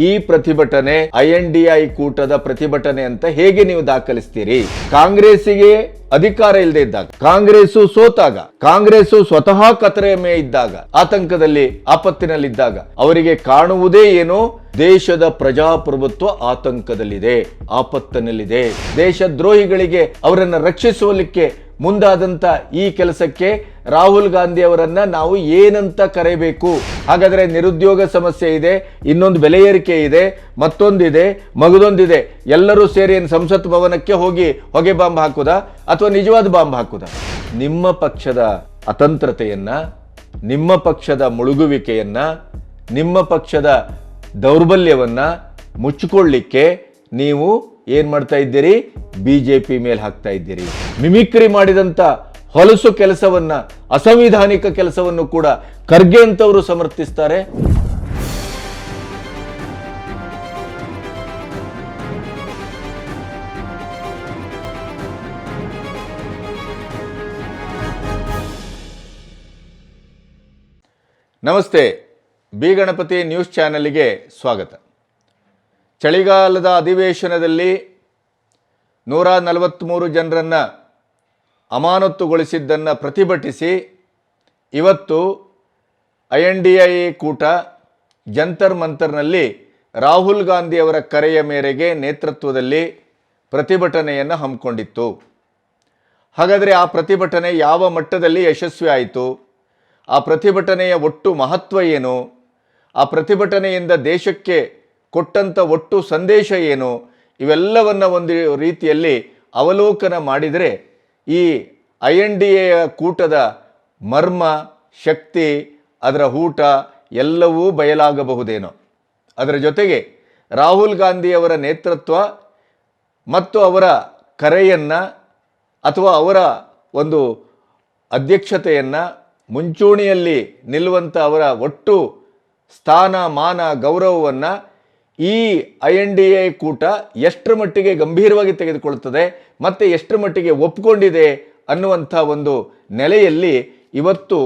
ಈ ಪ್ರತಿಭಟನೆ I N ಕೂಟದ ಪ್ರತಿಭಟನೆ ಅಂತ ಹೇಗೆ ನೀವು ದಾಖಲಿಸ್ತೀರಿ? ಕಾಂಗ್ರೆಸ್ಸಿಗೆ ಅಧಿಕಾರ ಇಲ್ಲದೆ ಇದ್ದಾಗ ಕಾಂಗ್ರೆಸ್ ಸೋತಾಗ ಕಾಂಗ್ರೆಸ್ ಸ್ವತಃ ಕತ್ತರೆಯ ಮೇ ಇದ್ದಾಗ, ಆತಂಕದಲ್ಲಿ, ಆಪತ್ತಿನಲ್ಲಿದ್ದಾಗ ಅವರಿಗೆ ಕಾಣುವುದೇ ಏನು? ದೇಶದ ಪ್ರಜಾಪ್ರಭುತ್ವ ಆತಂಕದಲ್ಲಿದೆ, ಆಪತ್ತಿನಲ್ಲಿದೆ. ದೇಶದ್ರೋಹಿಗಳಿಗೆ ಅವರನ್ನು ರಕ್ಷಿಸುವಲಿಕ್ಕೆ ಮುಂದಾದಂತ ಈ ಕೆಲಸಕ್ಕೆ ರಾಹುಲ್ ಗಾಂಧಿ ಅವರನ್ನ ನಾವು ಏನಂತ ಕರೆಯಬೇಕು? ಹಾಗಾದ್ರೆ ನಿರುದ್ಯೋಗ ಸಮಸ್ಯೆ ಇದೆ, ಇನ್ನೊಂದು ಬೆಲೆ ಏರಿಕೆ ಇದೆ, ಮತ್ತೊಂದಿದೆ, ಮಗದೊಂದಿದೆ, ಎಲ್ಲರೂ ಸೇರಿ ಸಂಸತ್ ಭವನಕ್ಕೆ ಹೋಗಿ ಹೊಗೆ ಬಾಂಬ್ ಹಾಕುದ? ಅಥವಾ ನಿಜವಾದ ಬಾಂಬ್ ಹಾಕುದ? ನಿಮ್ಮ ಪಕ್ಷದ ಅತಂತ್ರತೆಯನ್ನ, ನಿಮ್ಮ ಪಕ್ಷದ ಮುಳುಗುವಿಕೆಯನ್ನ, ನಿಮ್ಮ ಪಕ್ಷದ ದೌರ್ಬಲ್ಯವನ್ನ ಮುಚ್ಚಿಕೊಳ್ಳಿಕ್ಕೆ ನೀವು ಏನ್ ಮಾಡ್ತಾ ಇದ್ದೀರಿ? ಬಿಜೆಪಿ ಮೇಲೆ ಹಾಕ್ತಾ ಇದ್ದೀರಿ. ಮಿಮಿಕ್ರಿ ಮಾಡಿದಂತ ಹೊಲಸು ಕೆಲಸವನ್ನ, ಅಸಂವಿಧಾನಿಕ ಕೆಲಸವನ್ನು ಕೂಡ ಖರ್ಗೆ ಅಂತವರು ಸಮರ್ಥಿಸ್ತಾರೆ. ನಮಸ್ತೆ. ಬಿ ಗಣಪತಿ ನ್ಯೂಸ್ ಚಾನೆಲ್ಗೆ ಸ್ವಾಗತ. ಚಳಿಗಾಲದ ಅಧಿವೇಶನದಲ್ಲಿ ನೂರ ನಲವತ್ತ್ಮೂರು ಜನರನ್ನು ಅಮಾನತುಗೊಳಿಸಿದ್ದನ್ನು ಪ್ರತಿಭಟಿಸಿ ಇವತ್ತು ಐ ಎನ್ ಡಿ ಐ ಕೂಟ ಜಂತರ್ ಮಂತರ್ನಲ್ಲಿ ರಾಹುಲ್ ಗಾಂಧಿಯವರ ಕರೆಯ ಮೇರೆಗೆ ನೇತೃತ್ವದಲ್ಲಿ ಪ್ರತಿಭಟನೆಯನ್ನು ಹಮ್ಮಿಕೊಂಡಿತ್ತು. ಹಾಗಾದರೆ ಆ ಪ್ರತಿಭಟನೆ ಯಾವ ಮಟ್ಟದಲ್ಲಿ ಯಶಸ್ವಿ ಆಯಿತು? ಆ ಪ್ರತಿಭಟನೆಯ ಒಟ್ಟು ಮಹತ್ವ ಏನು? ಆ ಪ್ರತಿಭಟನೆಯಿಂದ ದೇಶಕ್ಕೆ ಕೊಟ್ಟಂಥ ಒಟ್ಟು ಸಂದೇಶ ಏನು? ಇವೆಲ್ಲವನ್ನು ಒಂದು ರೀತಿಯಲ್ಲಿ ಅವಲೋಕನ ಮಾಡಿದರೆ ಈ ಐ ಎನ್ ಡಿ ಎಯ ಕೂಟದ ಮರ್ಮ, ಶಕ್ತಿ, ಅದರ ಊಟ ಎಲ್ಲವೂ ಬಯಲಾಗಬಹುದೇನೋ. ಅದರ ಜೊತೆಗೆ ರಾಹುಲ್ ಗಾಂಧಿಯವರ ನೇತೃತ್ವ ಮತ್ತು ಅವರ ಕರೆಯನ್ನು ಅಥವಾ ಅವರ ಒಂದು ಅಧ್ಯಕ್ಷತೆಯನ್ನು ಮುಂಚೂಣಿಯಲ್ಲಿ ನಿಲ್ಲುವಂಥ ಅವರ ಒಟ್ಟು ಸ್ಥಾನ ಮಾನ ಗೌರವವನ್ನು ಈ ಐ ಎನ್ ಡಿ ಎ ಕೂಟ ಎಷ್ಟರ ಮಟ್ಟಿಗೆ ಗಂಭೀರವಾಗಿ ತೆಗೆದುಕೊಳ್ಳುತ್ತದೆ, ಮತ್ತು ಎಷ್ಟರ ಮಟ್ಟಿಗೆ ಒಪ್ಪಿಕೊಂಡಿದೆ ಅನ್ನುವಂಥ ಒಂದು ನೆಲೆಯಲ್ಲಿ ಇವತ್ತು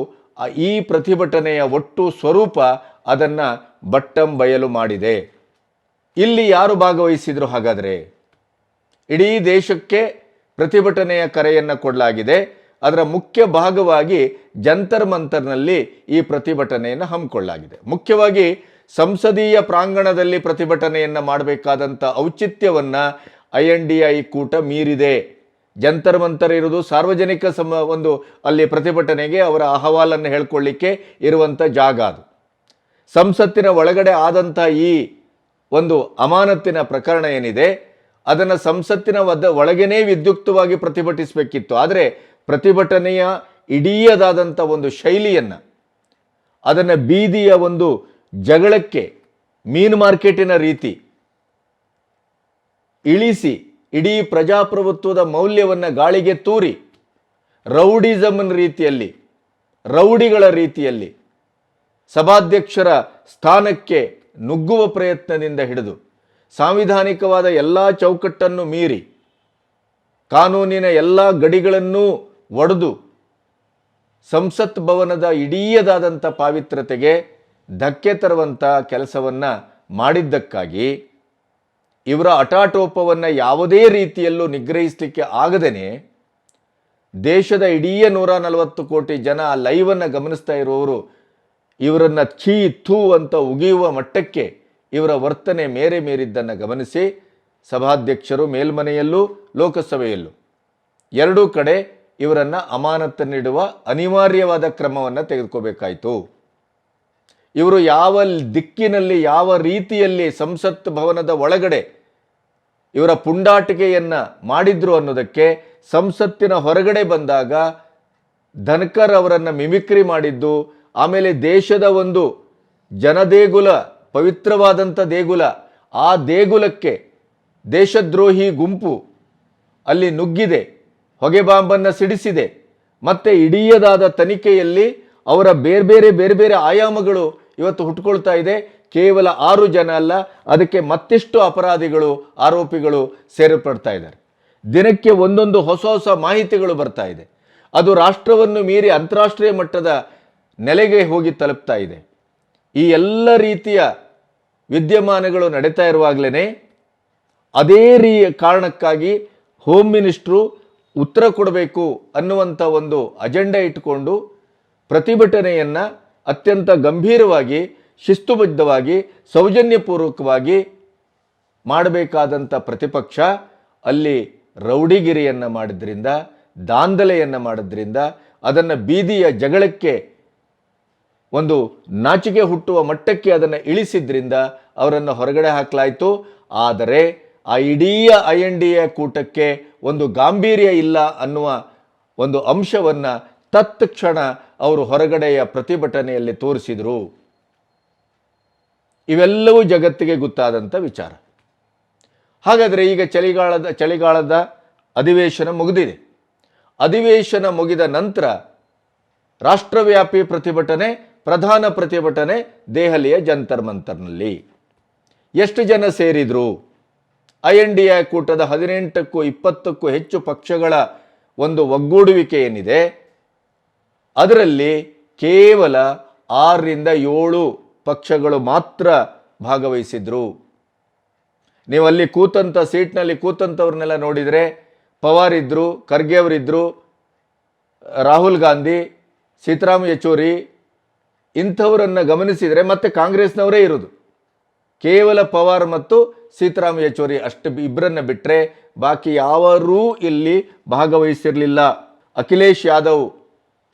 ಈ ಪ್ರತಿಭಟನೆಯ ಒಟ್ಟು ಸ್ವರೂಪ ಅದನ್ನು ಬಟ್ಟಂ ಬಯಲು ಮಾಡಿದೆ. ಇಲ್ಲಿ ಯಾರು ಭಾಗವಹಿಸಿದರು ಹಾಗಾದರೆ? ಇಡೀ ದೇಶಕ್ಕೆ ಪ್ರತಿಭಟನೆಯ ಕರೆಯನ್ನು ಕೊಡಲಾಗಿದೆ. ಅದರ ಮುಖ್ಯ ಭಾಗವಾಗಿ ಜಂತರ್ ಮಂತರ್ನಲ್ಲಿ ಈ ಪ್ರತಿಭಟನೆಯನ್ನು ಹಮ್ಮಿಕೊಳ್ಳಲಾಗಿದೆ. ಮುಖ್ಯವಾಗಿ ಸಂಸದೀಯ ಪ್ರಾಂಗಣದಲ್ಲಿ ಪ್ರತಿಭಟನೆಯನ್ನು ಮಾಡಬೇಕಾದಂಥ ಔಚಿತ್ಯವನ್ನು ಐ ಎನ್ ಡಿ ಐ ಕೂಟ ಮೀರಿದೆ. ಜಂತರ್ ಮಂತರ್ ಇರುವುದು ಸಾರ್ವಜನಿಕ ಸಮ ಒಂದು ಅಲ್ಲಿ ಪ್ರತಿಭಟನೆಗೆ ಅವರ ಅಹವಾಲನ್ನು ಹೇಳ್ಕೊಳ್ಳಿಕ್ಕೆ ಇರುವಂಥ ಜಾಗ ಅದು. ಸಂಸತ್ತಿನ ಒಳಗಡೆ ಆದಂಥ ಈ ಒಂದು ಅಮಾನತ್ತಿನ ಪ್ರಕರಣ ಏನಿದೆ, ಅದನ್ನು ಸಂಸತ್ತಿನ ವದ ವಿದ್ಯುಕ್ತವಾಗಿ ಪ್ರತಿಭಟಿಸಬೇಕಿತ್ತು. ಆದರೆ ಪ್ರತಿಭಟನೆಯ ಇಡೀಯದಾದಂಥ ಒಂದು ಶೈಲಿಯನ್ನು, ಅದನ್ನು ಬೀದಿಯ ಒಂದು ಜಗಳಕ್ಕೆ ಮೀನು ಮಾರ್ಕೆಟಿನ ರೀತಿ ಇಳಿಸಿ ಇಡೀ ಪ್ರಜಾಪ್ರಭುತ್ವದ ಮೌಲ್ಯವನ್ನು ಗಾಳಿಗೆ ತೂರಿ ರೌಡಿಸಮ್ನ ರೀತಿಯಲ್ಲಿ, ರೌಡಿಗಳ ರೀತಿಯಲ್ಲಿ ಸಭಾಧ್ಯಕ್ಷರ ಸ್ಥಾನಕ್ಕೆ ನುಗ್ಗುವ ಪ್ರಯತ್ನದಿಂದ ಹಿಡಿದು ಸಾಂವಿಧಾನಿಕವಾದ ಎಲ್ಲ ಚೌಕಟ್ಟನ್ನು ಮೀರಿ ಕಾನೂನಿನ ಎಲ್ಲ ಗಡಿಗಳನ್ನೂ ಒಡೆದು ಸಂಸತ್ ಭವನದ ಇಡೀಯದಾದಂಥ ಪಾವಿತ್ರತೆಗೆ ಧಕ್ಕೆ ತರುವಂಥ ಕೆಲಸವನ್ನು ಮಾಡಿದ್ದಕ್ಕಾಗಿ ಇವರ ಹಠಾಟೋಪವನ್ನು ಯಾವುದೇ ರೀತಿಯಲ್ಲೂ ನಿಗ್ರಹಿಸಲಿಕ್ಕೆ ಆಗದೇ ದೇಶದ ಇಡೀ ನೂರ ನಲವತ್ತು ಕೋಟಿ ಜನ ಆ ಲೈವನ್ನು ಗಮನಿಸ್ತಾ ಇರುವವರು ಇವರನ್ನು ಛೀ ಥೂ ಅಂತ ಉಗಿಯುವ ಮಟ್ಟಕ್ಕೆ ಇವರ ವರ್ತನೆ ಮೇರೆ ಮೇರಿದ್ದನ್ನು ಗಮನಿಸಿ ಸಭಾಧ್ಯಕ್ಷರು ಮೇಲ್ಮನೆಯಲ್ಲೂ ಲೋಕಸಭೆಯಲ್ಲೂ ಎರಡೂ ಕಡೆ ಇವರನ್ನು ಅಮಾನತನ್ನಿಡುವ ಅನಿವಾರ್ಯವಾದ ಕ್ರಮವನ್ನು ತೆಗೆದುಕೋಬೇಕಾಯಿತು. ಇವರು ಯಾವ ದಿಕ್ಕಿನಲ್ಲಿ, ಯಾವ ರೀತಿಯಲ್ಲಿ ಸಂಸತ್ ಭವನದ ಒಳಗಡೆ ಇವರ ಪುಂಡಾಟಿಕೆಯನ್ನು ಮಾಡಿದ್ರು ಅನ್ನೋದಕ್ಕೆ ಸಂಸತ್ತಿನ ಹೊರಗಡೆ ಬಂದಾಗ ಧನ್ಕರ್ ಅವರನ್ನು ಮಿಮಿಕ್ರಿ ಮಾಡಿದ್ದು, ಆಮೇಲೆ ದೇಶದ ಒಂದು ಜನದೇಗುಲ ಪವಿತ್ರವಾದಂಥ ದೇಗುಲ, ಆ ದೇಗುಲಕ್ಕೆ ದೇಶದ್ರೋಹಿ ಗುಂಪು ಅಲ್ಲಿ ನುಗ್ಗಿದೆ, ಹೊಗೆ ಬಾಂಬನ್ನು ಸಿಡಿಸಿದೆ. ಮತ್ತೆ ಇಡಿಯದಾದ ತನಿಖೆಯಲ್ಲಿ ಅವರ ಬೇರೆ ಬೇರೆ ಬೇರೆ ಬೇರೆ ಆಯಾಮಗಳು ಇವತ್ತು ಹುಟ್ಕೊಳ್ತಾ ಇದೆ. ಕೇವಲ ಆರು ಜನ ಅಲ್ಲ, ಅದಕ್ಕೆ ಮತ್ತಿಷ್ಟು ಅಪರಾಧಿಗಳು, ಆರೋಪಿಗಳು ಸೇರ್ಪಡ್ತಾ ಇದ್ದಾರೆ. ದಿನಕ್ಕೆ ಒಂದೊಂದು ಹೊಸ ಹೊಸ ಮಾಹಿತಿಗಳು ಬರ್ತಾ ಇದೆ. ಅದು ರಾಷ್ಟ್ರವನ್ನು ಮೀರಿ ಅಂತಾರಾಷ್ಟ್ರೀಯ ಮಟ್ಟದ ನೆಲೆಗೆ ಹೋಗಿ ತಲುಪ್ತಾ ಇದೆ. ಈ ಎಲ್ಲ ರೀತಿಯ ವಿದ್ಯಮಾನಗಳು ನಡೀತಾ ಇರುವಾಗಲೇ ಅದೇ ರೀ ಕಾರಣಕ್ಕಾಗಿ ಹೋಮ್ ಮಿನಿಸ್ಟ್ರು ಉತ್ತರ ಕೊಡಬೇಕು ಅನ್ನುವಂಥ ಒಂದು ಅಜೆಂಡಾ ಇಟ್ಟುಕೊಂಡು ಪ್ರತಿಭಟನೆಯನ್ನು ಅತ್ಯಂತ ಗಂಭೀರವಾಗಿ, ಶಿಸ್ತುಬದ್ಧವಾಗಿ, ಸೌಜನ್ಯಪೂರ್ವಕವಾಗಿ ಮಾಡಬೇಕಾದಂಥ ಪ್ರತಿಪಕ್ಷ ಅಲ್ಲಿ ರೌಡಿಗಿರಿಯನ್ನು ಮಾಡಿದ್ರಿಂದ, ದಾಂಧಲೆಯನ್ನು ಮಾಡಿದ್ರಿಂದ, ಅದನ್ನು ಬೀದಿಯ ಜಗಳಕ್ಕೆ ಒಂದು ನಾಚಿಕೆ ಹುಟ್ಟುವ ಮಟ್ಟಕ್ಕೆ ಅದನ್ನು ಇಳಿಸಿದ್ರಿಂದ ಅವರನ್ನು ಹೊರಗಡೆ ಹಾಕಲಾಯಿತು. ಆದರೆ ಆ ಇಡೀ ಐ ಎನ್ ಡಿ ಎ ಕೂಟಕ್ಕೆ ಒಂದು ಗಾಂಭೀರ್ಯ ಇಲ್ಲ ಅನ್ನುವ ಒಂದು ಅಂಶವನ್ನು ತತ್ಕ್ಷಣ ಅವರು ಹೊರಗಡೆಯ ಪ್ರತಿಭಟನೆಯಲ್ಲಿ ತೋರಿಸಿದರು. ಇವೆಲ್ಲವೂ ಜಗತ್ತಿಗೆ ಗೊತ್ತಾದಂಥ ವಿಚಾರ. ಹಾಗಾದರೆ ಈಗ ಚಳಿಗಾಲದ ಚಳಿಗಾಲದ ಅಧಿವೇಶನ ಮುಗಿದಿದೆ. ಅಧಿವೇಶನ ಮುಗಿದ ನಂತರ ರಾಷ್ಟ್ರವ್ಯಾಪಿ ಪ್ರತಿಭಟನೆ, ಪ್ರಧಾನ ಪ್ರತಿಭಟನೆ ದೆಹಲಿಯ ಜಂತರ್ ಮಂತರ್ನಲ್ಲಿ. ಎಷ್ಟು ಜನ ಸೇರಿದರು? ಐ ಎನ್ ಡಿ ಎ ಕೂಟದ ಹದಿನೆಂಟಕ್ಕೂ ಇಪ್ಪತ್ತಕ್ಕೂ ಹೆಚ್ಚು ಪಕ್ಷಗಳ ಒಂದು ಒಗ್ಗೂಡುವಿಕೆ ಏನಿದೆ? ಅದರಲ್ಲಿ ಕೇವಲ ಆರರಿಂದ ಏಳು ಪಕ್ಷಗಳು ಮಾತ್ರ ಭಾಗವಹಿಸಿದ್ರು. ನೀವು ಅಲ್ಲಿ ಕೂತಂಥ ಸೀಟ್ನಲ್ಲಿ ಕೂತಂಥವ್ರನ್ನೆಲ್ಲ ನೋಡಿದರೆ ಪವಾರ್ ಇದ್ದರು ಖರ್ಗೆ ಅವರಿದ್ದರು ರಾಹುಲ್ ಗಾಂಧಿ, ಸೀತಾರಾಮ್ ಯೆಚೂರಿ, ಇಂಥವರನ್ನು ಗಮನಿಸಿದರೆ ಮತ್ತೆ ಕಾಂಗ್ರೆಸ್ನವರೇ ಇರೋದು. ಕೇವಲ ಪವಾರ್ ಮತ್ತು ಸೀತಾರಾಮ್ ಯೆಚೂರಿ ಅಷ್ಟು ಇಬ್ಬರನ್ನು ಬಿಟ್ಟರೆ ಬಾಕಿ ಯಾವರೂ ಇಲ್ಲಿ ಭಾಗವಹಿಸಿರಲಿಲ್ಲ. ಅಖಿಲೇಶ್ ಯಾದವ್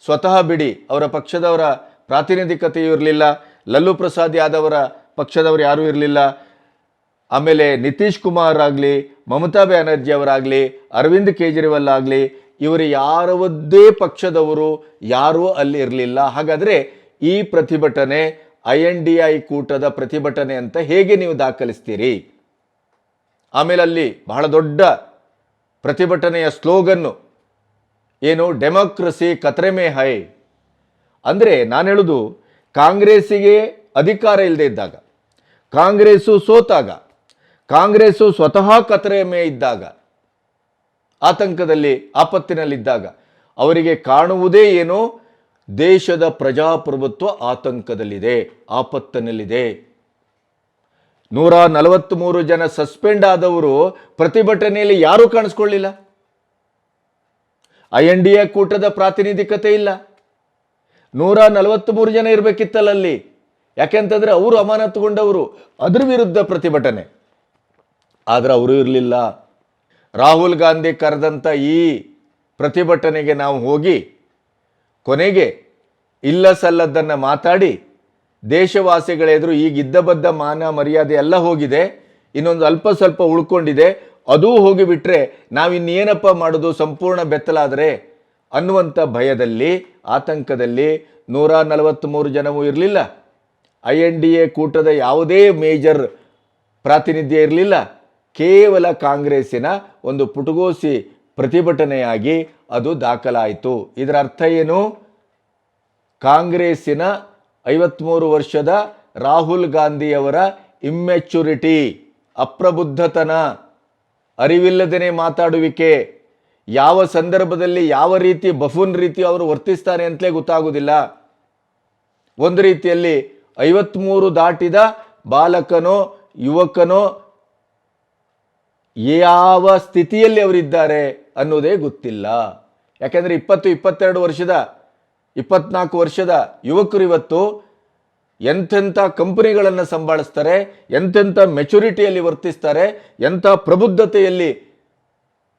ಸ್ವತಃ ಬಿಡಿ, ಅವರ ಪಕ್ಷದವರ ಪ್ರಾತಿನಿಧಿಕತೆಯೂ ಇರಲಿಲ್ಲ. ಲಲ್ಲು ಪ್ರಸಾದ್ ಯಾದವರ ಪಕ್ಷದವರು ಯಾರೂ ಇರಲಿಲ್ಲ. ಆಮೇಲೆ ನಿತೀಶ್ ಕುಮಾರ್ ಆಗಲಿ, ಮಮತಾ ಬ್ಯಾನರ್ಜಿ ಅವರಾಗಲಿ, ಅರವಿಂದ್ ಕೇಜ್ರಿವಾಲ್ ಆಗಲಿ, ಇವರು ಯಾರವದ್ದೇ ಪಕ್ಷದವರು ಯಾರೂ ಅಲ್ಲಿ ಇರಲಿಲ್ಲ. ಹಾಗಾದರೆ ಈ ಪ್ರತಿಭಟನೆ, ಐ ಎನ್ ಡಿ ಐ ಕೂಟದ ಪ್ರತಿಭಟನೆ ಅಂತ ಹೇಗೆ ನೀವು ದಾಖಲಿಸ್ತೀರಿ? ಆಮೇಲೆ ಅಲ್ಲಿ ಬಹಳ ದೊಡ್ಡ ಪ್ರತಿಭಟನೆಯ ಸ್ಲೋಗನ್ನು ಏನು ಡೆಮೋಕ್ರಸಿ ಕತ್ರೆಮೆ ಹೈ? ಅಂದರೆ ನಾನು ಹೇಳೋದು ಕಾಂಗ್ರೆಸ್ಸಿಗೆ ಅಧಿಕಾರ ಇಲ್ಲದೆ ಇದ್ದಾಗ, ಕಾಂಗ್ರೆಸ್ಸು ಸೋತಾಗ, ಕಾಂಗ್ರೆಸ್ಸು ಸ್ವತಃ ಕತ್ತರೆಮೆ ಇದ್ದಾಗ, ಆತಂಕದಲ್ಲಿ, ಆಪತ್ತಿನಲ್ಲಿದ್ದಾಗ ಅವರಿಗೆ ಕಾಣುವುದೇ ಏನೋ? ದೇಶದ ಪ್ರಜಾಪ್ರಭುತ್ವ ಆತಂಕದಲ್ಲಿದೆ, ಆಪತ್ತಿನಲ್ಲಿದೆ. ನೂರ ನಲವತ್ತ್ಮೂರು ಜನ ಸಸ್ಪೆಂಡ್ ಆದವರು ಪ್ರತಿಭಟನೆಯಲ್ಲಿ ಯಾರೂ ಕಾಣಿಸ್ಕೊಳ್ಳಿಲ್ಲ. ಐ ಎನ್ ಡಿ ಎ ಕೂಟದ ಪ್ರಾತಿನಿಧಿಕತೆ ಇಲ್ಲ. ನೂರ ನಲವತ್ತ್ಮೂರು ಜನ ಇರಬೇಕಿತ್ತಲ್ಲ ಅಲ್ಲಿ ಯಾಕೆಂತಂದ್ರೆ ಅವರು ಅಮಾನತುಗೊಂಡವರು, ಅದ್ರ ವಿರುದ್ಧ ಪ್ರತಿಭಟನೆ. ಆದ್ರೆ ಅವರು ಇರಲಿಲ್ಲ. ರಾಹುಲ್ ಗಾಂಧಿ ಕರೆದಂಥ ಈ ಪ್ರತಿಭಟನೆಗೆ ನಾವು ಹೋಗಿ, ಕೊನೆಗೆ ಇಲ್ಲ ಸಲ್ಲದ್ದನ್ನು ಮಾತಾಡಿ, ದೇಶವಾಸಿಗಳೆದುರು ಈಗ ಇದ್ದ ಬದ್ದ ಮಾನ ಮರ್ಯಾದೆ ಎಲ್ಲ ಹೋಗಿದೆ, ಇನ್ನೊಂದು ಅಲ್ಪ ಸ್ವಲ್ಪ ಉಳ್ಕೊಂಡಿದೆ ಅದೂ ಹೋಗಿಬಿಟ್ರೆ ನಾವಿನ್ನೇನಪ್ಪ ಮಾಡೋದು ಸಂಪೂರ್ಣ ಬೆತ್ತಲಾದರೆ? ಅನ್ನುವಂಥ ಭಯದಲ್ಲಿ, ಆತಂಕದಲ್ಲಿ ನೂರ ನಲವತ್ತ್ಮೂರು ಜನವೂ ಇರಲಿಲ್ಲ. ಐ ಎನ್ ಡಿ ಎ ಕೂಟದ ಯಾವುದೇ ಮೇಜರ್ ಪ್ರಾತಿನಿಧ್ಯ ಇರಲಿಲ್ಲ. ಕೇವಲ ಕಾಂಗ್ರೆಸ್ಸಿನ ಒಂದು ಪುಟಗೋಸಿ ಪ್ರತಿಭಟನೆಯಾಗಿ ಅದು ದಾಖಲಾಯಿತು. ಇದರ ಅರ್ಥ ಏನು? ಕಾಂಗ್ರೆಸ್ಸಿನ ಐವತ್ಮೂರು ವರ್ಷದ ರಾಹುಲ್ ಗಾಂಧಿಯವರ ಇಮ್ಮೆಚುರಿಟಿ ಅಪ್ರಬುದ್ಧತನ. ಅರಿವಿಲ್ಲದೇನೆ ಮಾತಾಡುವಿಕೆ. ಯಾವ ಸಂದರ್ಭದಲ್ಲಿ ಯಾವ ರೀತಿ ಬಫೂನ್ ರೀತಿ ಅವರು ವರ್ತಿಸ್ತಾರೆ ಅಂತಲೇ ಗೊತ್ತಾಗುವುದಿಲ್ಲ. ಒಂದು ರೀತಿಯಲ್ಲಿ ಐವತ್ಮೂರು ದಾಟಿದ ಬಾಲಕನೋ, ಯುವಕನೋ ಯಾವ ಸ್ಥಿತಿಯಲ್ಲಿ ಅವರಿದ್ದಾರೆ ಅನ್ನೋದೇ ಗೊತ್ತಿಲ್ಲ. ಯಾಕೆಂದರೆ ಇಪ್ಪತ್ತು, ಇಪ್ಪತ್ತೆರಡು ವರ್ಷದ, ಇಪ್ಪತ್ನಾಲ್ಕು ವರ್ಷದ ಯುವಕರು ಇವತ್ತು ಎಂತೆಂಥ ಕಂಪನಿಗಳನ್ನು ಸಂಭಾಳಿಸ್ತಾರೆ ಎಂಥೆಂಥ ಮೆಚುರಿಟಿಯಲ್ಲಿ ವರ್ತಿಸ್ತಾರೆ, ಎಂಥ ಪ್ರಬುದ್ಧತೆಯಲ್ಲಿ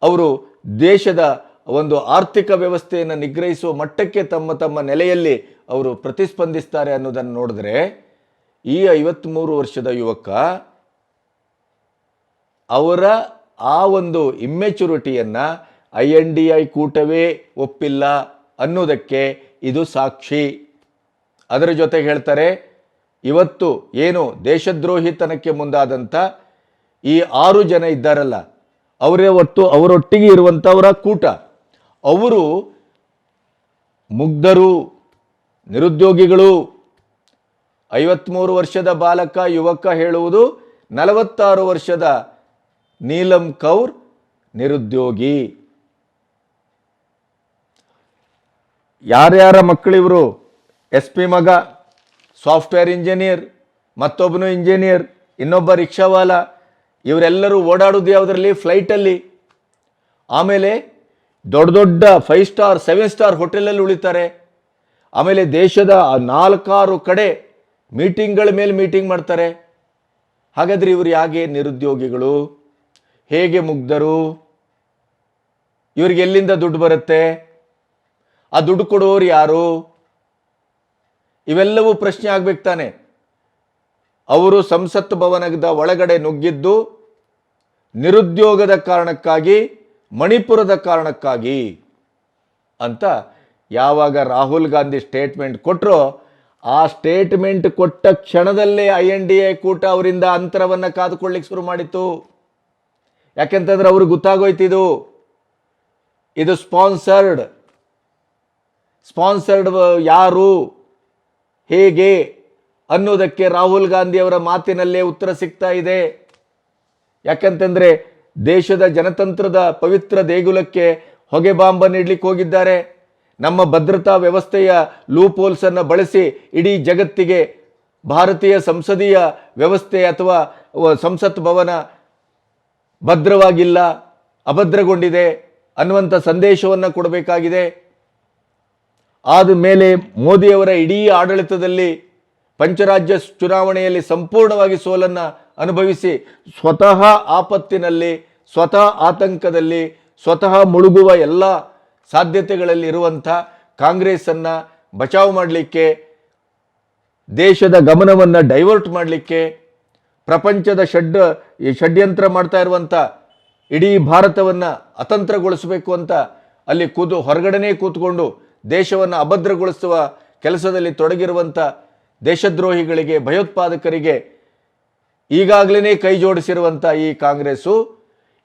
ಅವರು ದೇಶದ ಒಂದು ಆರ್ಥಿಕ ವ್ಯವಸ್ಥೆಯನ್ನು ನಿಗ್ರಹಿಸುವ ಮಟ್ಟಕ್ಕೆ ತಮ್ಮ ತಮ್ಮ ನೆಲೆಯಲ್ಲಿ ಅವರು ಪ್ರತಿಸ್ಪಂದಿಸ್ತಾರೆ ಅನ್ನೋದನ್ನು ನೋಡಿದ್ರೆ, ಈ ಐವತ್ತ್ಮೂರು ವರ್ಷದ ಯುವಕ ಅವರ ಆ ಒಂದು ಇಮ್ಮೆಚುರಿಟಿಯನ್ನು ಐ ಎನ್ ಡಿ ಐ ಕೂಟವೇ ಒಪ್ಪಿಲ್ಲ ಅನ್ನೋದಕ್ಕೆ ಇದು ಸಾಕ್ಷಿ. ಅದರ ಜೊತೆಗೆ ಹೇಳ್ತಾರೆ ಇವತ್ತು ಏನು ದೇಶದ್ರೋಹಿತನಕ್ಕೆ ಮುಂದಾದಂಥ ಈ ಆರು ಜನ ಇದ್ದಾರಲ್ಲ, ಅವರೇ ಹೊತ್ತು ಅವರೊಟ್ಟಿಗೆ ಇರುವಂಥವರ ಕೂಟ. ಅವರು ಮುಗ್ಧರು, ನಿರುದ್ಯೋಗಿಗಳು, ಐವತ್ಮೂರು ವರ್ಷದ ಬಾಲಕ, ಯುವಕ ಹೇಳುವುದು ನಲವತ್ತಾರು ವರ್ಷದ ನೀಲಂ ಕೌರ್ ನಿರುದ್ಯೋಗಿ. ಯಾರ್ಯಾರ ಮಕ್ಕಳಿವರು ಎಸ್ ಪಿ ಮಗ ಸಾಫ್ಟ್ವೇರ್ ಇಂಜಿನಿಯರ್ ಮತ್ತೊಬ್ಬನು ಇಂಜಿನಿಯರ್, ಇನ್ನೊಬ್ಬ ರಿಕ್ಷಾವಾಲ, ಇವರೆಲ್ಲರೂ ಓಡಾಡೋದು ಯಾವುದರಲ್ಲಿ? ಫ್ಲೈಟಲ್ಲಿ. ಆಮೇಲೆ ದೊಡ್ಡ ದೊಡ್ಡ ಫೈವ್ ಸ್ಟಾರ್ ಸೆವೆನ್ ಸ್ಟಾರ್ ಹೋಟೆಲಲ್ಲಿ ಉಳಿತಾರೆ. ಆಮೇಲೆ ದೇಶದ ನಾಲ್ಕಾರು ಕಡೆ ಮೀಟಿಂಗ್ಗಳ ಮೇಲೆ ಮೀಟಿಂಗ್ ಮಾಡ್ತಾರೆ. ಹಾಗಾದರೆ ಇವರು ಹೇಗೆ ನಿರುದ್ಯೋಗಿಗಳು? ಹೇಗೆ ಮುಗ್ಧರು? ಇವ್ರಿಗೆ ಎಲ್ಲಿಂದ ದುಡ್ಡು ಬರುತ್ತೆ? ಆ ದುಡ್ಡು ಕೊಡೋರು ಯಾರು? ಇವೆಲ್ಲವೂ ಪ್ರಶ್ನೆ ಆಗ್ಬೇಕು ತಾನೆ. ಅವರು ಸಂಸತ್ ಭವನದ ಒಳಗಡೆ ನುಗ್ಗಿದ್ದು ನಿರುದ್ಯೋಗದ ಕಾರಣಕ್ಕಾಗಿ, ಮಣಿಪುರದ ಕಾರಣಕ್ಕಾಗಿ ಅಂತ ಯಾವಾಗ ರಾಹುಲ್ ಗಾಂಧಿ ಸ್ಟೇಟ್ಮೆಂಟ್ ಕೊಟ್ಟರೋ ಆ ಸ್ಟೇಟ್ಮೆಂಟ್ ಕೊಟ್ಟ ಕ್ಷಣದಲ್ಲೇ ಐ ಎನ್ ಡಿ ಎ ಕೂಟ ಅವರಿಂದ ಅಂತರವನ್ನು ಕಾದುಕೊಳ್ಳಿಕ್ಕೆ ಶುರು ಮಾಡಿತ್ತು. ಯಾಕೆಂತಂದ್ರೆ ಅವ್ರಿಗೆ ಗೊತ್ತಾಗೋಯ್ತಿದು ಇದು. ಸ್ಪಾನ್ಸರ್ಡ್ ಸ್ಪಾನ್ಸರ್ಡ್ ಯಾರು? ಹೇಗೆ ಅನ್ನೋದಕ್ಕೆ ರಾಹುಲ್ ಗಾಂಧಿ ಅವರ ಮಾತಿನಲ್ಲೇ ಉತ್ತರ ಸಿಗ್ತಾ ಇದೆ. ಯಾಕಂತಂದ್ರೆ ದೇಶದ ಜನತಂತ್ರದ ಪವಿತ್ರ ದೇಗುಲಕ್ಕೆ ಹೊಗೆ ಬಾಂಬ ಇಡ್ಲಿಕ್ಕೆ ಹೋಗಿದ್ದಾರೆ. ನಮ್ಮ ಭದ್ರತಾ ವ್ಯವಸ್ಥೆಯ ಲೂಪ್ ಹೋಲ್ಸ್ ಅನ್ನು ಬಳಸಿ ಇಡೀ ಜಗತ್ತಿಗೆ ಭಾರತೀಯ ಸಂಸದೀಯ ವ್ಯವಸ್ಥೆ ಅಥವಾ ಸಂಸತ್ ಭವನ ಭದ್ರವಾಗಿಲ್ಲ, ಅಭದ್ರಗೊಂಡಿದೆ ಅನ್ನುವಂಥ ಸಂದೇಶವನ್ನು ಕೊಡಬೇಕಾಗಿದೆ. ಆದ ಮೇಲೆ ಮೋದಿಯವರ ಇಡೀ ಆಡಳಿತದಲ್ಲಿ ಪಂಚರಾಜ್ಯ ಚುನಾವಣೆಯಲ್ಲಿ ಸಂಪೂರ್ಣವಾಗಿ ಸೋಲನ್ನು ಅನುಭವಿಸಿ ಸ್ವತಃ ಆಪತ್ತಿನಲ್ಲಿ, ಸ್ವತಃ ಆತಂಕದಲ್ಲಿ, ಸ್ವತಃ ಮುಳುಗುವ ಎಲ್ಲ ಸಾಧ್ಯತೆಗಳಲ್ಲಿ ಇರುವಂಥ ಕಾಂಗ್ರೆಸ್ಸನ್ನು ಬಚಾವ್ ಮಾಡಲಿಕ್ಕೆ, ದೇಶದ ಗಮನವನ್ನು ಡೈವರ್ಟ್ ಮಾಡಲಿಕ್ಕೆ, ಪ್ರಪಂಚದ ಷಡ್ ಷಡ್ಯಂತ್ರ ಮಾಡ್ತಾ ಇರುವಂಥ ಇಡೀ ಭಾರತವನ್ನು ಅತಂತ್ರಗೊಳಿಸಬೇಕು ಅಂತ ಅಲ್ಲಿ ಕೂತು ಹೊರಗಡೆನೇ ಕೂತ್ಕೊಂಡು ದೇಶವನ್ನು ಅಭದ್ರಗೊಳಿಸುವ ಕೆಲಸದಲ್ಲಿ ತೊಡಗಿರುವಂಥ ದೇಶದ್ರೋಹಿಗಳಿಗೆ, ಭಯೋತ್ಪಾದಕರಿಗೆ ಈಗಾಗಲೇ ಕೈ ಜೋಡಿಸಿರುವಂಥ ಈ ಕಾಂಗ್ರೆಸ್ಸು,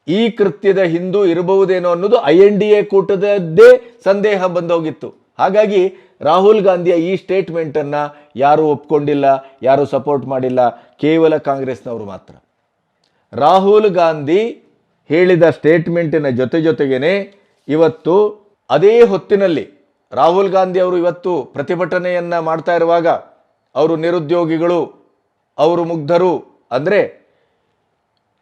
ಈ ಕೃತ್ಯದ ಹಿಂದೂ ಇರಬಹುದೇನೋ ಅನ್ನೋದು ಐ ಎನ್ ಡಿ ಎ ಕೂಟದದ್ದೇ ಸಂದೇಹ ಬಂದೋಗಿತ್ತು. ಹಾಗಾಗಿ ರಾಹುಲ್ ಗಾಂಧಿಯ ಈ ಸ್ಟೇಟ್ಮೆಂಟನ್ನು ಯಾರೂ ಒಪ್ಕೊಂಡಿಲ್ಲ, ಯಾರೂ ಸಪೋರ್ಟ್ ಮಾಡಿಲ್ಲ, ಕೇವಲ ಕಾಂಗ್ರೆಸ್ನವರು ಮಾತ್ರ. ರಾಹುಲ್ ಗಾಂಧಿ ಹೇಳಿದ ಸ್ಟೇಟ್ಮೆಂಟಿನ ಜೊತೆ ಜೊತೆಗೇನೆ ಇವತ್ತು ಅದೇ ಹೊತ್ತಿನಲ್ಲಿ ರಾಹುಲ್ ಗಾಂಧಿ ಅವರು ಇವತ್ತು ಪ್ರತಿಭಟನೆಯನ್ನ ಮಾಡ್ತಾ ಇರುವಾಗ ಅವರು ನಿರುದ್ಯೋಗಿಗಳು, ಅವರು ಮುಗ್ಧರು ಅಂದರೆ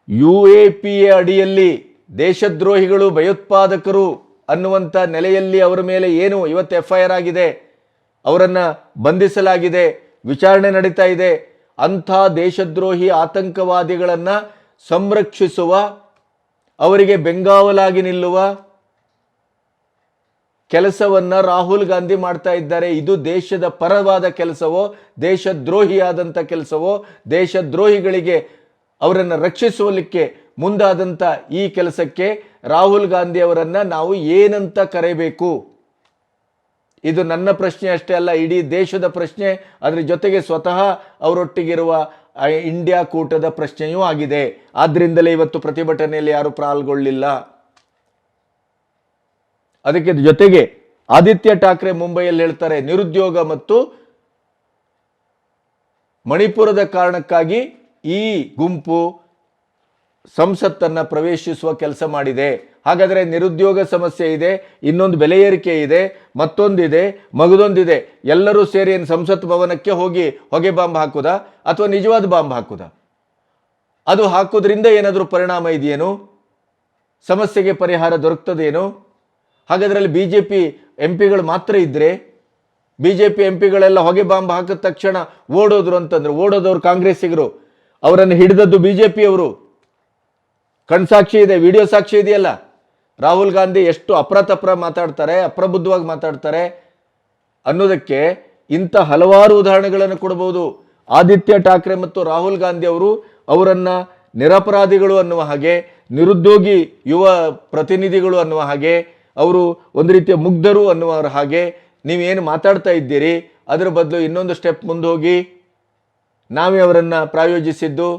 ಯು ಎ ಪಿ ಎ ಅಡಿಯಲ್ಲಿ ದೇಶದ್ರೋಹಿಗಳು, ಭಯೋತ್ಪಾದಕರು ಅನ್ನುವಂಥ ನೆಲೆಯಲ್ಲಿ ಅವರ ಮೇಲೆ ಏನು ಇವತ್ತು ಎಫ್ ಐ ಆರ್ ಆಗಿದೆ, ಅವರನ್ನು ಬಂಧಿಸಲಾಗಿದೆ, ವಿಚಾರಣೆ ನಡೀತಾ ಇದೆ, ಅಂಥ ದೇಶದ್ರೋಹಿ ಆತಂಕವಾದಿಗಳನ್ನು ಸಂರಕ್ಷಿಸುವ, ಅವರಿಗೆ ಬೆಂಗಾವಲಾಗಿ ನಿಲ್ಲುವ ಕೆಲಸವನ್ನ ರಾಹುಲ್ ಗಾಂಧಿ ಮಾಡ್ತಾ ಇದ್ದಾರೆ. ಇದು ದೇಶದ ಪರವಾದ ಕೆಲಸವೋ ದೇಶದ್ರೋಹಿಯಾದಂಥ ಕೆಲಸವೋ, ದೇಶದ್ರೋಹಿಗಳಿಗೆ ಅವರನ್ನು ರಕ್ಷಿಸುವಲಿಕ್ಕೆ ಮುಂದಾದಂಥ ಈ ಕೆಲಸಕ್ಕೆ ರಾಹುಲ್ ಗಾಂಧಿ ಅವರನ್ನು ನಾವು ಏನಂತ ಕರೆಯಬೇಕು ಇದು ನನ್ನ ಪ್ರಶ್ನೆ ಅಷ್ಟೇ ಅಲ್ಲ, ಇಡೀ ದೇಶದ ಪ್ರಶ್ನೆ. ಅದರ ಜೊತೆಗೆ ಸ್ವತಃ ಅವರೊಟ್ಟಿಗಿರುವ ಇಂಡಿಯಾ ಕೂಟದ ಪ್ರಶ್ನೆಯೂ ಆಗಿದೆ. ಆದ್ದರಿಂದಲೇ ಇವತ್ತು ಪ್ರತಿಭಟನೆಯಲ್ಲಿ ಯಾರೂ ಪಾಲ್ಗೊಳ್ಳಿಲ್ಲ. ಅದಕ್ಕೆ ಜೊತೆಗೆ ಆದಿತ್ಯ ಠಾಕ್ರೆ ಮುಂಬೈಯಲ್ಲಿ ಹೇಳ್ತಾರೆ, ನಿರುದ್ಯೋಗ ಮತ್ತು ಮಣಿಪುರದ ಕಾರಣಕ್ಕಾಗಿ ಈ ಗುಂಪು ಸಂಸತ್ತನ್ನು ಪ್ರವೇಶಿಸುವ ಕೆಲಸ ಮಾಡಿದೆ. ಹಾಗಾದರೆ ನಿರುದ್ಯೋಗ ಸಮಸ್ಯೆ ಇದೆ, ಇನ್ನೊಂದು ಬೆಲೆ ಏರಿಕೆ ಇದೆ, ಮತ್ತೊಂದಿದೆ, ಮಗದೊಂದಿದೆ, ಎಲ್ಲರೂ ಸೇರಿ ಏನು ಸಂಸತ್ ಭವನಕ್ಕೆ ಹೋಗಿ ಹೊಗೆ ಬಾಂಬ್ ಹಾಕುದಾ ಅಥವಾ ನಿಜವಾದ ಬಾಂಬ್ ಹಾಕುದಾ? ಅದು ಹಾಕೋದ್ರಿಂದ ಏನಾದರೂ ಪರಿಣಾಮ ಇದೆಯೇನು? ಸಮಸ್ಯೆಗೆ ಪರಿಹಾರ ದೊರಕ್ತದೇನು? ಹಾಗಾದ್ರಲ್ಲಿ ಬಿ ಜೆ ಪಿ ಎಂ ಪಿಗಳು ಮಾತ್ರ ಇದ್ದರೆ ಬಿ ಜೆ ಪಿ ಎಂ ಪಿಗಳೆಲ್ಲ ಹೊಗೆ ಬಾಂಬ್ ಹಾಕಿದ ತಕ್ಷಣ ಓಡೋದ್ರು ಅಂತಂದ್ರೆ, ಓಡೋದವ್ರು ಕಾಂಗ್ರೆಸ್ಸಿಗರು. ಅವರನ್ನು ಹಿಡಿದದ್ದು ಬಿ ಜೆ ಪಿಯವರು ಕಣ್ಸಾಕ್ಷಿ ಇದೆ, ವಿಡಿಯೋ ಸಾಕ್ಷಿ ಇದೆಯಲ್ಲ? ರಾಹುಲ್ ಗಾಂಧಿ ಎಷ್ಟು ಅಪ್ರತಪ್ರ ಮಾತಾಡ್ತಾರೆ, ಅಪ್ರಬುದ್ಧವಾಗಿ ಮಾತಾಡ್ತಾರೆ ಅನ್ನೋದಕ್ಕೆ ಇಂಥ ಹಲವಾರು ಉದಾಹರಣೆಗಳನ್ನು ಕೊಡಬಹುದು ಆದಿತ್ಯ ಠಾಕ್ರೆ ಮತ್ತು ರಾಹುಲ್ ಗಾಂಧಿ ಅವರು ಅವರನ್ನು ನಿರಪರಾಧಿಗಳು ಅನ್ನುವ ಹಾಗೆ, ನಿರುದ್ಯೋಗಿ ಯುವ ಪ್ರತಿನಿಧಿಗಳು ಅನ್ನುವ ಹಾಗೆ ಅವರು ಒಂದು ರೀತಿಯ ಮುಗ್ಧರು ಅನ್ನುವರ ಹಾಗೆ ನೀವೇನು ಮಾತಾಡ್ತಾ ಇದ್ದೀರಿ, ಅದರ ಬದಲು ಇನ್ನೊಂದು ಸ್ಟೆಪ್ ಮುಂದೆ ಹೋಗಿ, ನಾವೇ ಅವರನ್ನು ಪ್ರಾಯೋಜಿಸಿದ್ದು,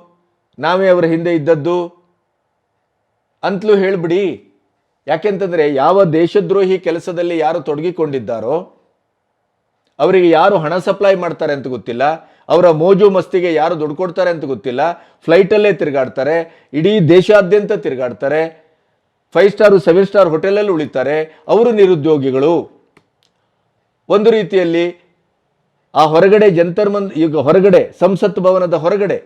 ನಾವೇ ಅವರ ಹಿಂದೆ ಇದ್ದದ್ದು ಅಂತಲೂ ಹೇಳಿಬಿಡಿ. ಯಾಕೆಂತಂದರೆ ಯಾವ ದೇಶದ್ರೋಹಿ ಕೆಲಸದಲ್ಲಿ ಯಾರು ತೊಡಗಿಕೊಂಡಿದ್ದಾರೋ, ಅವರಿಗೆ ಯಾರು ಹಣ ಸಪ್ಲೈ ಮಾಡ್ತಾರೆ ಅಂತ ಗೊತ್ತಿಲ್ಲ, ಅವರ ಮೋಜು ಮಸ್ತಿಗೆ ಯಾರು ದುಡ್ಡು ಕೊಡ್ತಾರೆ ಅಂತ ಗೊತ್ತಿಲ್ಲ ಫ್ಲೈಟಲ್ಲೇ ತಿರುಗಾಡ್ತಾರೆ, ಇಡೀ ದೇಶಾದ್ಯಂತ ತಿರುಗಾಡ್ತಾರೆ ಫೈವ್ ಸ್ಟಾರು, ಸೆವೆನ್ ಸ್ಟಾರ್ ಹೋಟೆಲಲ್ಲಿ ಉಳಿತಾರೆ. ಅವರು ನಿರುದ್ಯೋಗಿಗಳು. ಒಂದು ರೀತಿಯಲ್ಲಿ ಆ ಹೊರಗಡೆ ಜಂತರ್ ಮಂದ್ ಈಗ ಹೊರಗಡೆ, ಸಂಸತ್ ಭವನದ ಹೊರಗಡೆ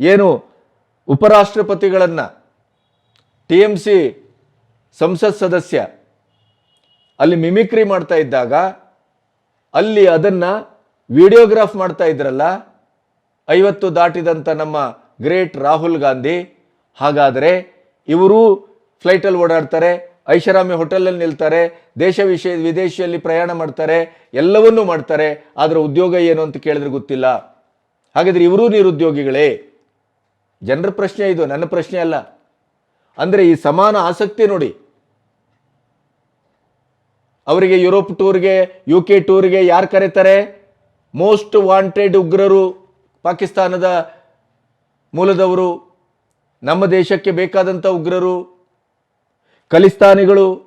ಏನು ಉಪರಾಷ್ಟ್ರಪತಿಗಳನ್ನು, ಟಿ ಎಂ ಸಿ ಸಂಸತ್ ಸದಸ್ಯ ಅಲ್ಲಿ ಮಿಮಿಕ್ರಿ ಮಾಡ್ತಾ ಇದ್ದಾಗ ಅಲ್ಲಿ ಅದನ್ನು ವಿಡಿಯೋಗ್ರಾಫ್ ಮಾಡ್ತಾ ಇದ್ರಲ್ಲ, ಐವತ್ತು ದಾಟಿದಂಥ ನಮ್ಮ ಗ್ರೇಟ್ ರಾಹುಲ್ ಗಾಂಧಿ. ಹಾಗಾದರೆ ಇವರು ಫ್ಲೈಟಲ್ಲಿ ಓಡಾಡ್ತಾರೆ, ಐಷಾರಾಮಿ ಹೋಟೆಲಲ್ಲಿ ನಿಲ್ತಾರೆ, ದೇಶ ವಿಷಯ ವಿದೇಶಿಯಲ್ಲಿ ಪ್ರಯಾಣ ಮಾಡ್ತಾರೆ, ಎಲ್ಲವನ್ನೂ ಮಾಡ್ತಾರೆ, ಆದರೆ ಉದ್ಯೋಗ ಏನು ಅಂತ ಕೇಳಿದ್ರೆ ಗೊತ್ತಿಲ್ಲ. ಹಾಗಿದ್ರೆ ಇವರೂ ನಿರುದ್ಯೋಗಿಗಳೇ? ಜನರ ಪ್ರಶ್ನೆ ಇದು, ನನ್ನ ಪ್ರಶ್ನೆ ಅಲ್ಲ. ಅಂದರೆ ಈ ಸಮಾನ ಆಸಕ್ತಿ ನೋಡಿ. ಅವರಿಗೆ ಯುರೋಪ್ ಟೂರ್ಗೆ ಯು ಕೆ ಟೂರ್ಗೆ ಯಾರು ಕರೀತಾರೆ? ಮೋಸ್ಟ್ ವಾಂಟೆಡ್ ಉಗ್ರರು ಪಾಕಿಸ್ತಾನದ ಮೂಲದವರು. ನಮ್ಮ ದೇಶಕ್ಕೆ ಬೇಕಾದಂಥ ಉಗ್ರರು. ಖಲಿಸ್ತಾನಿಗಳು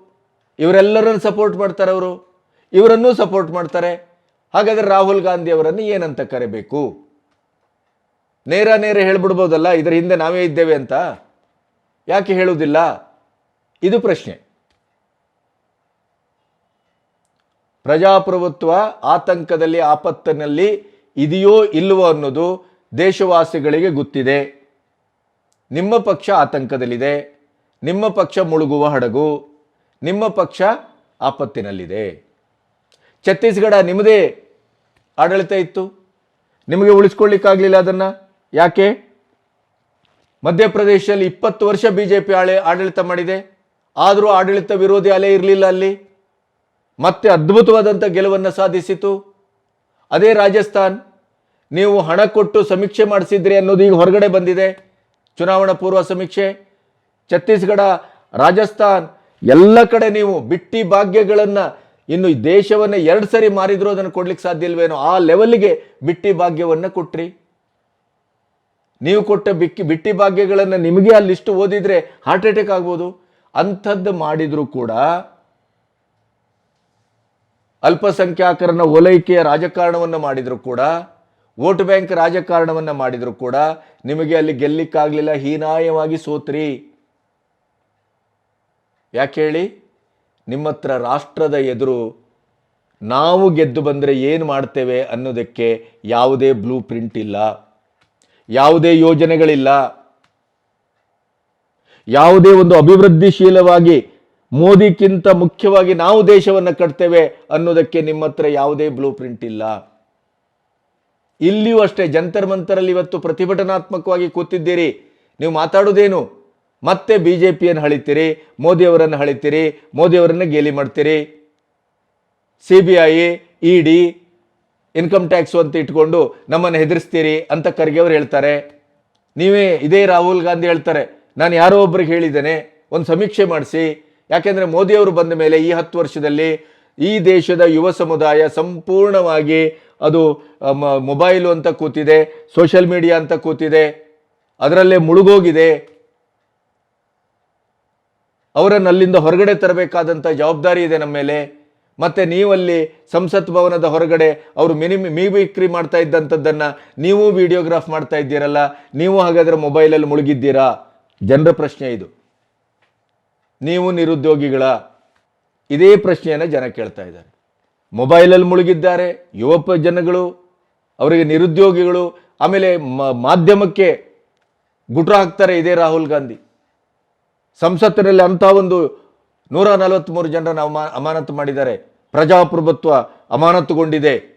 ಇವರೆಲ್ಲರನ್ನು ಸಪೋರ್ಟ್ ಮಾಡ್ತಾರೆ ಅವರು. ಇವರನ್ನೂ ಸಪೋರ್ಟ್ ಮಾಡ್ತಾರೆ. ಹಾಗಾದರೆ ರಾಹುಲ್ ಗಾಂಧಿ ಅವರನ್ನು ಏನಂತ ಕರೆಬೇಕು? ನೇರ ನೇರ ಹೇಳ್ಬಿಡ್ಬೋದಲ್ಲ? ಇದರ ಹಿಂದೆ ನಾವೇ ಇದ್ದೇವೆ ಅಂತ? ಯಾಕೆ ಹೇಳುವುದಿಲ್ಲ? ಇದು ಪ್ರಶ್ನೆ. ಪ್ರಜಾಪ್ರಭುತ್ವ ಆತಂಕದಲ್ಲಿ, ಆಪತ್ತಿನಲ್ಲಿ ಇದೆಯೋ ಇಲ್ಲವೋ ಅನ್ನೋದು ದೇಶವಾಸಿಗಳಿಗೆ ಗೊತ್ತಿದೆ. ನಿಮ್ಮ ಪಕ್ಷ ಆತಂಕದಲ್ಲಿದೆ. ನಿಮ್ಮ ಪಕ್ಷ ಮುಳುಗುವ ಹಡಗು, ನಿಮ್ಮ ಪಕ್ಷ ಆಪತ್ತಿನಲ್ಲಿದೆ. ಛತ್ತೀಸ್ಗಢ ನಿಮ್ಮದೇ ಆಡಳಿತ ಇತ್ತು. ನಿಮಗೆ ಉಳಿಸ್ಕೊಳ್ಳಿಕ್ಕಾಗಲಿಲ್ಲ ಅದನ್ನು? ಯಾಕೆ? ಮಧ್ಯಪ್ರದೇಶದಲ್ಲಿ ಇಪ್ಪತ್ತು ವರ್ಷ ಬಿ ಜೆ ಪಿ ಆಳೆ ಆಡಳಿತ ಮಾಡಿದೆ. ಆದರೂ ಆಡಳಿತ ವಿರೋಧಿ ಅಲೆ ಇರಲಿಲ್ಲ ಅಲ್ಲಿ. ಮತ್ತೆ ಅದ್ಭುತವಾದಂಥ ಗೆಲುವನ್ನು ಸಾಧಿಸಿತು. ಅದೇ ರಾಜಸ್ಥಾನ್, ನೀವು ಹಣ ಕೊಟ್ಟು ಸಮೀಕ್ಷೆ ಮಾಡಿಸಿದ್ರಿ ಅನ್ನೋದು ಈಗ ಹೊರಗಡೆ ಬಂದಿದೆ. ಚುನಾವಣಾ ಪೂರ್ವ ಸಮೀಕ್ಷೆ. ಛತ್ತೀಸ್ಗಢ, ರಾಜಸ್ಥಾನ್, ಎಲ್ಲ ಕಡೆ ನೀವು ಬಿಟ್ಟಿ ಭಾಗ್ಯಗಳನ್ನು ಇನ್ನು ದೇಶವನ್ನು ಎರಡು ಸರಿ ಮಾರಿದ್ರು ಅದನ್ನು ಕೊಡ್ಲಿಕ್ಕೆ ಸಾಧ್ಯ ಇಲ್ವೇನೋ, ಆ ಲೆವೆಲ್ಗೆ ಬಿಟ್ಟಿ ಭಾಗ್ಯವನ್ನು ಕೊಟ್ರಿ. ನೀವು ಕೊಟ್ಟ ಬಿಕ್ಕಿ, ಬಿಟ್ಟಿ ಭಾಗ್ಯಗಳನ್ನು ನಿಮಗೆ ಆ ಲಿಸ್ಟ್ ಓದಿದ್ರೆ ಹಾರ್ಟ್ ಅಟ್ಯಾಕ್ ಆಗ್ಬೋದು. ಅಂಥದ್ದು ಮಾಡಿದರೂ ಕೂಡ ಅಲ್ಪಸಂಖ್ಯಾತರನ್ನ ಓಲೈಕೆಯ ರಾಜಕಾರಣವನ್ನು ಮಾಡಿದರೂ ಕೂಡ, ವೋಟ್ ಬ್ಯಾಂಕ್ ರಾಜಕಾರಣವನ್ನು ಮಾಡಿದರೂ ಕೂಡ, ನಿಮಗೆ ಅಲ್ಲಿ ಗೆಲ್ಲಿಕ್ಕಾಗಲಿಲ್ಲ, ಹೀನಾಯವಾಗಿ ಸೋತ್ರಿ. ಯಾಕೆ ಹೇಳಿ? ನಿಮ್ಮ ಹತ್ರ ರಾಷ್ಟ್ರದ ಎದುರು ನಾವು ಗೆದ್ದು ಬಂದರೆ ಏನು ಮಾಡ್ತೇವೆ ಅನ್ನೋದಕ್ಕೆ ಯಾವುದೇ ಬ್ಲೂ ಪ್ರಿಂಟ್ ಇಲ್ಲ. ಯಾವುದೇ ಯೋಜನೆಗಳಿಲ್ಲ. ಯಾವುದೇ ಒಂದು ಅಭಿವೃದ್ಧಿಶೀಲವಾಗಿ ಮೋದಿಗಿಂತ ಮುಖ್ಯವಾಗಿ ನಾವು ದೇಶವನ್ನು ಕಟ್ತೇವೆ ಅನ್ನೋದಕ್ಕೆ ನಿಮ್ಮ ಹತ್ರ ಯಾವುದೇ ಬ್ಲೂ ಪ್ರಿಂಟ್ ಇಲ್ಲ. ಇಲ್ಲಿಯೂ ಅಷ್ಟೇ ಜಂತರ್ ಮಂತರಲ್ಲಿ ಇವತ್ತು ಪ್ರತಿಭಟನಾತ್ಮಕವಾಗಿ ಕೂತಿದ್ದೀರಿ. ನೀವು ಮಾತಾಡೋದೇನು? ಮತ್ತೆ ಬಿ ಜೆ ಪಿಯನ್ನು ಹಳಿತೀರಿ ಮೋದಿಯವರನ್ನು ಹಳಿತೀರಿ ಮೋದಿಯವರನ್ನು ಗೇಲಿ ಮಾಡ್ತೀರಿ. C B I, E D, income tax ಅಂತ ಇಟ್ಕೊಂಡು ನಮ್ಮನ್ನು ಹೆದರಿಸ್ತೀರಿ ಅಂತ ಖರ್ಗೆ ಅವರು ಹೇಳ್ತಾರೆ. ನೀವೇ ಇದೇ ರಾಹುಲ್ ಗಾಂಧಿ ಹೇಳ್ತಾರೆ, ನಾನು ಯಾರೋ ಒಬ್ರಿಗೆ ಹೇಳಿದ್ದೇನೆ, ಒಂದು ಸಮೀಕ್ಷೆ ಮಾಡಿಸಿ. ಯಾಕೆಂದರೆ ಮೋದಿಯವರು ಬಂದ ಮೇಲೆ ಈ ಹತ್ತು ವರ್ಷದಲ್ಲಿ ಈ ದೇಶದ ಯುವ ಸಮುದಾಯ ಸಂಪೂರ್ಣವಾಗಿ ಅದು ಮೊಬೈಲು ಅಂತ ಕೂತಿದೆ, ಸೋಷಿಯಲ್ ಮೀಡಿಯಾ ಅಂತ ಕೂತಿದೆ, ಅದರಲ್ಲೇ ಮುಳುಗೋಗಿದೆ. ಅವರನ್ನು ಅಲ್ಲಿಂದ ಹೊರಗಡೆ ತರಬೇಕಾದಂಥ ಜವಾಬ್ದಾರಿ ಇದೆ ನಮ್ಮ ಮೇಲೆ. ಮತ್ತು ನೀವಲ್ಲಿ ಸಂಸತ್ ಭವನದ ಹೊರಗಡೆ ಅವರು ಮಿನಿ ಮಿಮಿಕ್ರಿ ಮಾಡ್ತಾ ಇದ್ದಂಥದ್ದನ್ನು ನೀವು ವಿಡಿಯೋಗ್ರಾಫ್ ಮಾಡ್ತಾ ಇದ್ದೀರಲ್ಲ, ನೀವು ಹಾಗಾದರೆ ಮೊಬೈಲಲ್ಲಿ ಮುಳುಗಿದ್ದೀರಾ? ಜನರ ಪ್ರಶ್ನೆ ಇದು. ನೀವು ನಿರುದ್ಯೋಗಿಗಳ, ಇದೇ ಪ್ರಶ್ನೆಯನ್ನು ಜನ ಕೇಳ್ತಾ ಇದ್ದಾರೆ. ಮೊಬೈಲಲ್ಲಿ ಮುಳುಗಿದ್ದಾರೆ ಯುವ ಜನಗಳು, ಅವರಿಗೆ ನಿರುದ್ಯೋಗಿಗಳು, ಆಮೇಲೆ ಮ- ಮಾಧ್ಯಮಕ್ಕೆ ಗುಟ್ರ ಹಾಕ್ತಾರೆ ಇದೇ ರಾಹುಲ್ ಗಾಂಧಿ. ಸಂಸತ್ತಿನಲ್ಲಿ ಅಂಥ ಒಂದು ನೂರ ನಲವತ್ತ್ಮೂರು ಜನರನ್ನು ಅಮಾ ಅಮಾನತು ಮಾಡಿದ್ದಾರೆ. ಪ್ರಜಾಪ್ರಭುತ್ವ ಅಮಾನತುಗೊಂಡಿದೆ.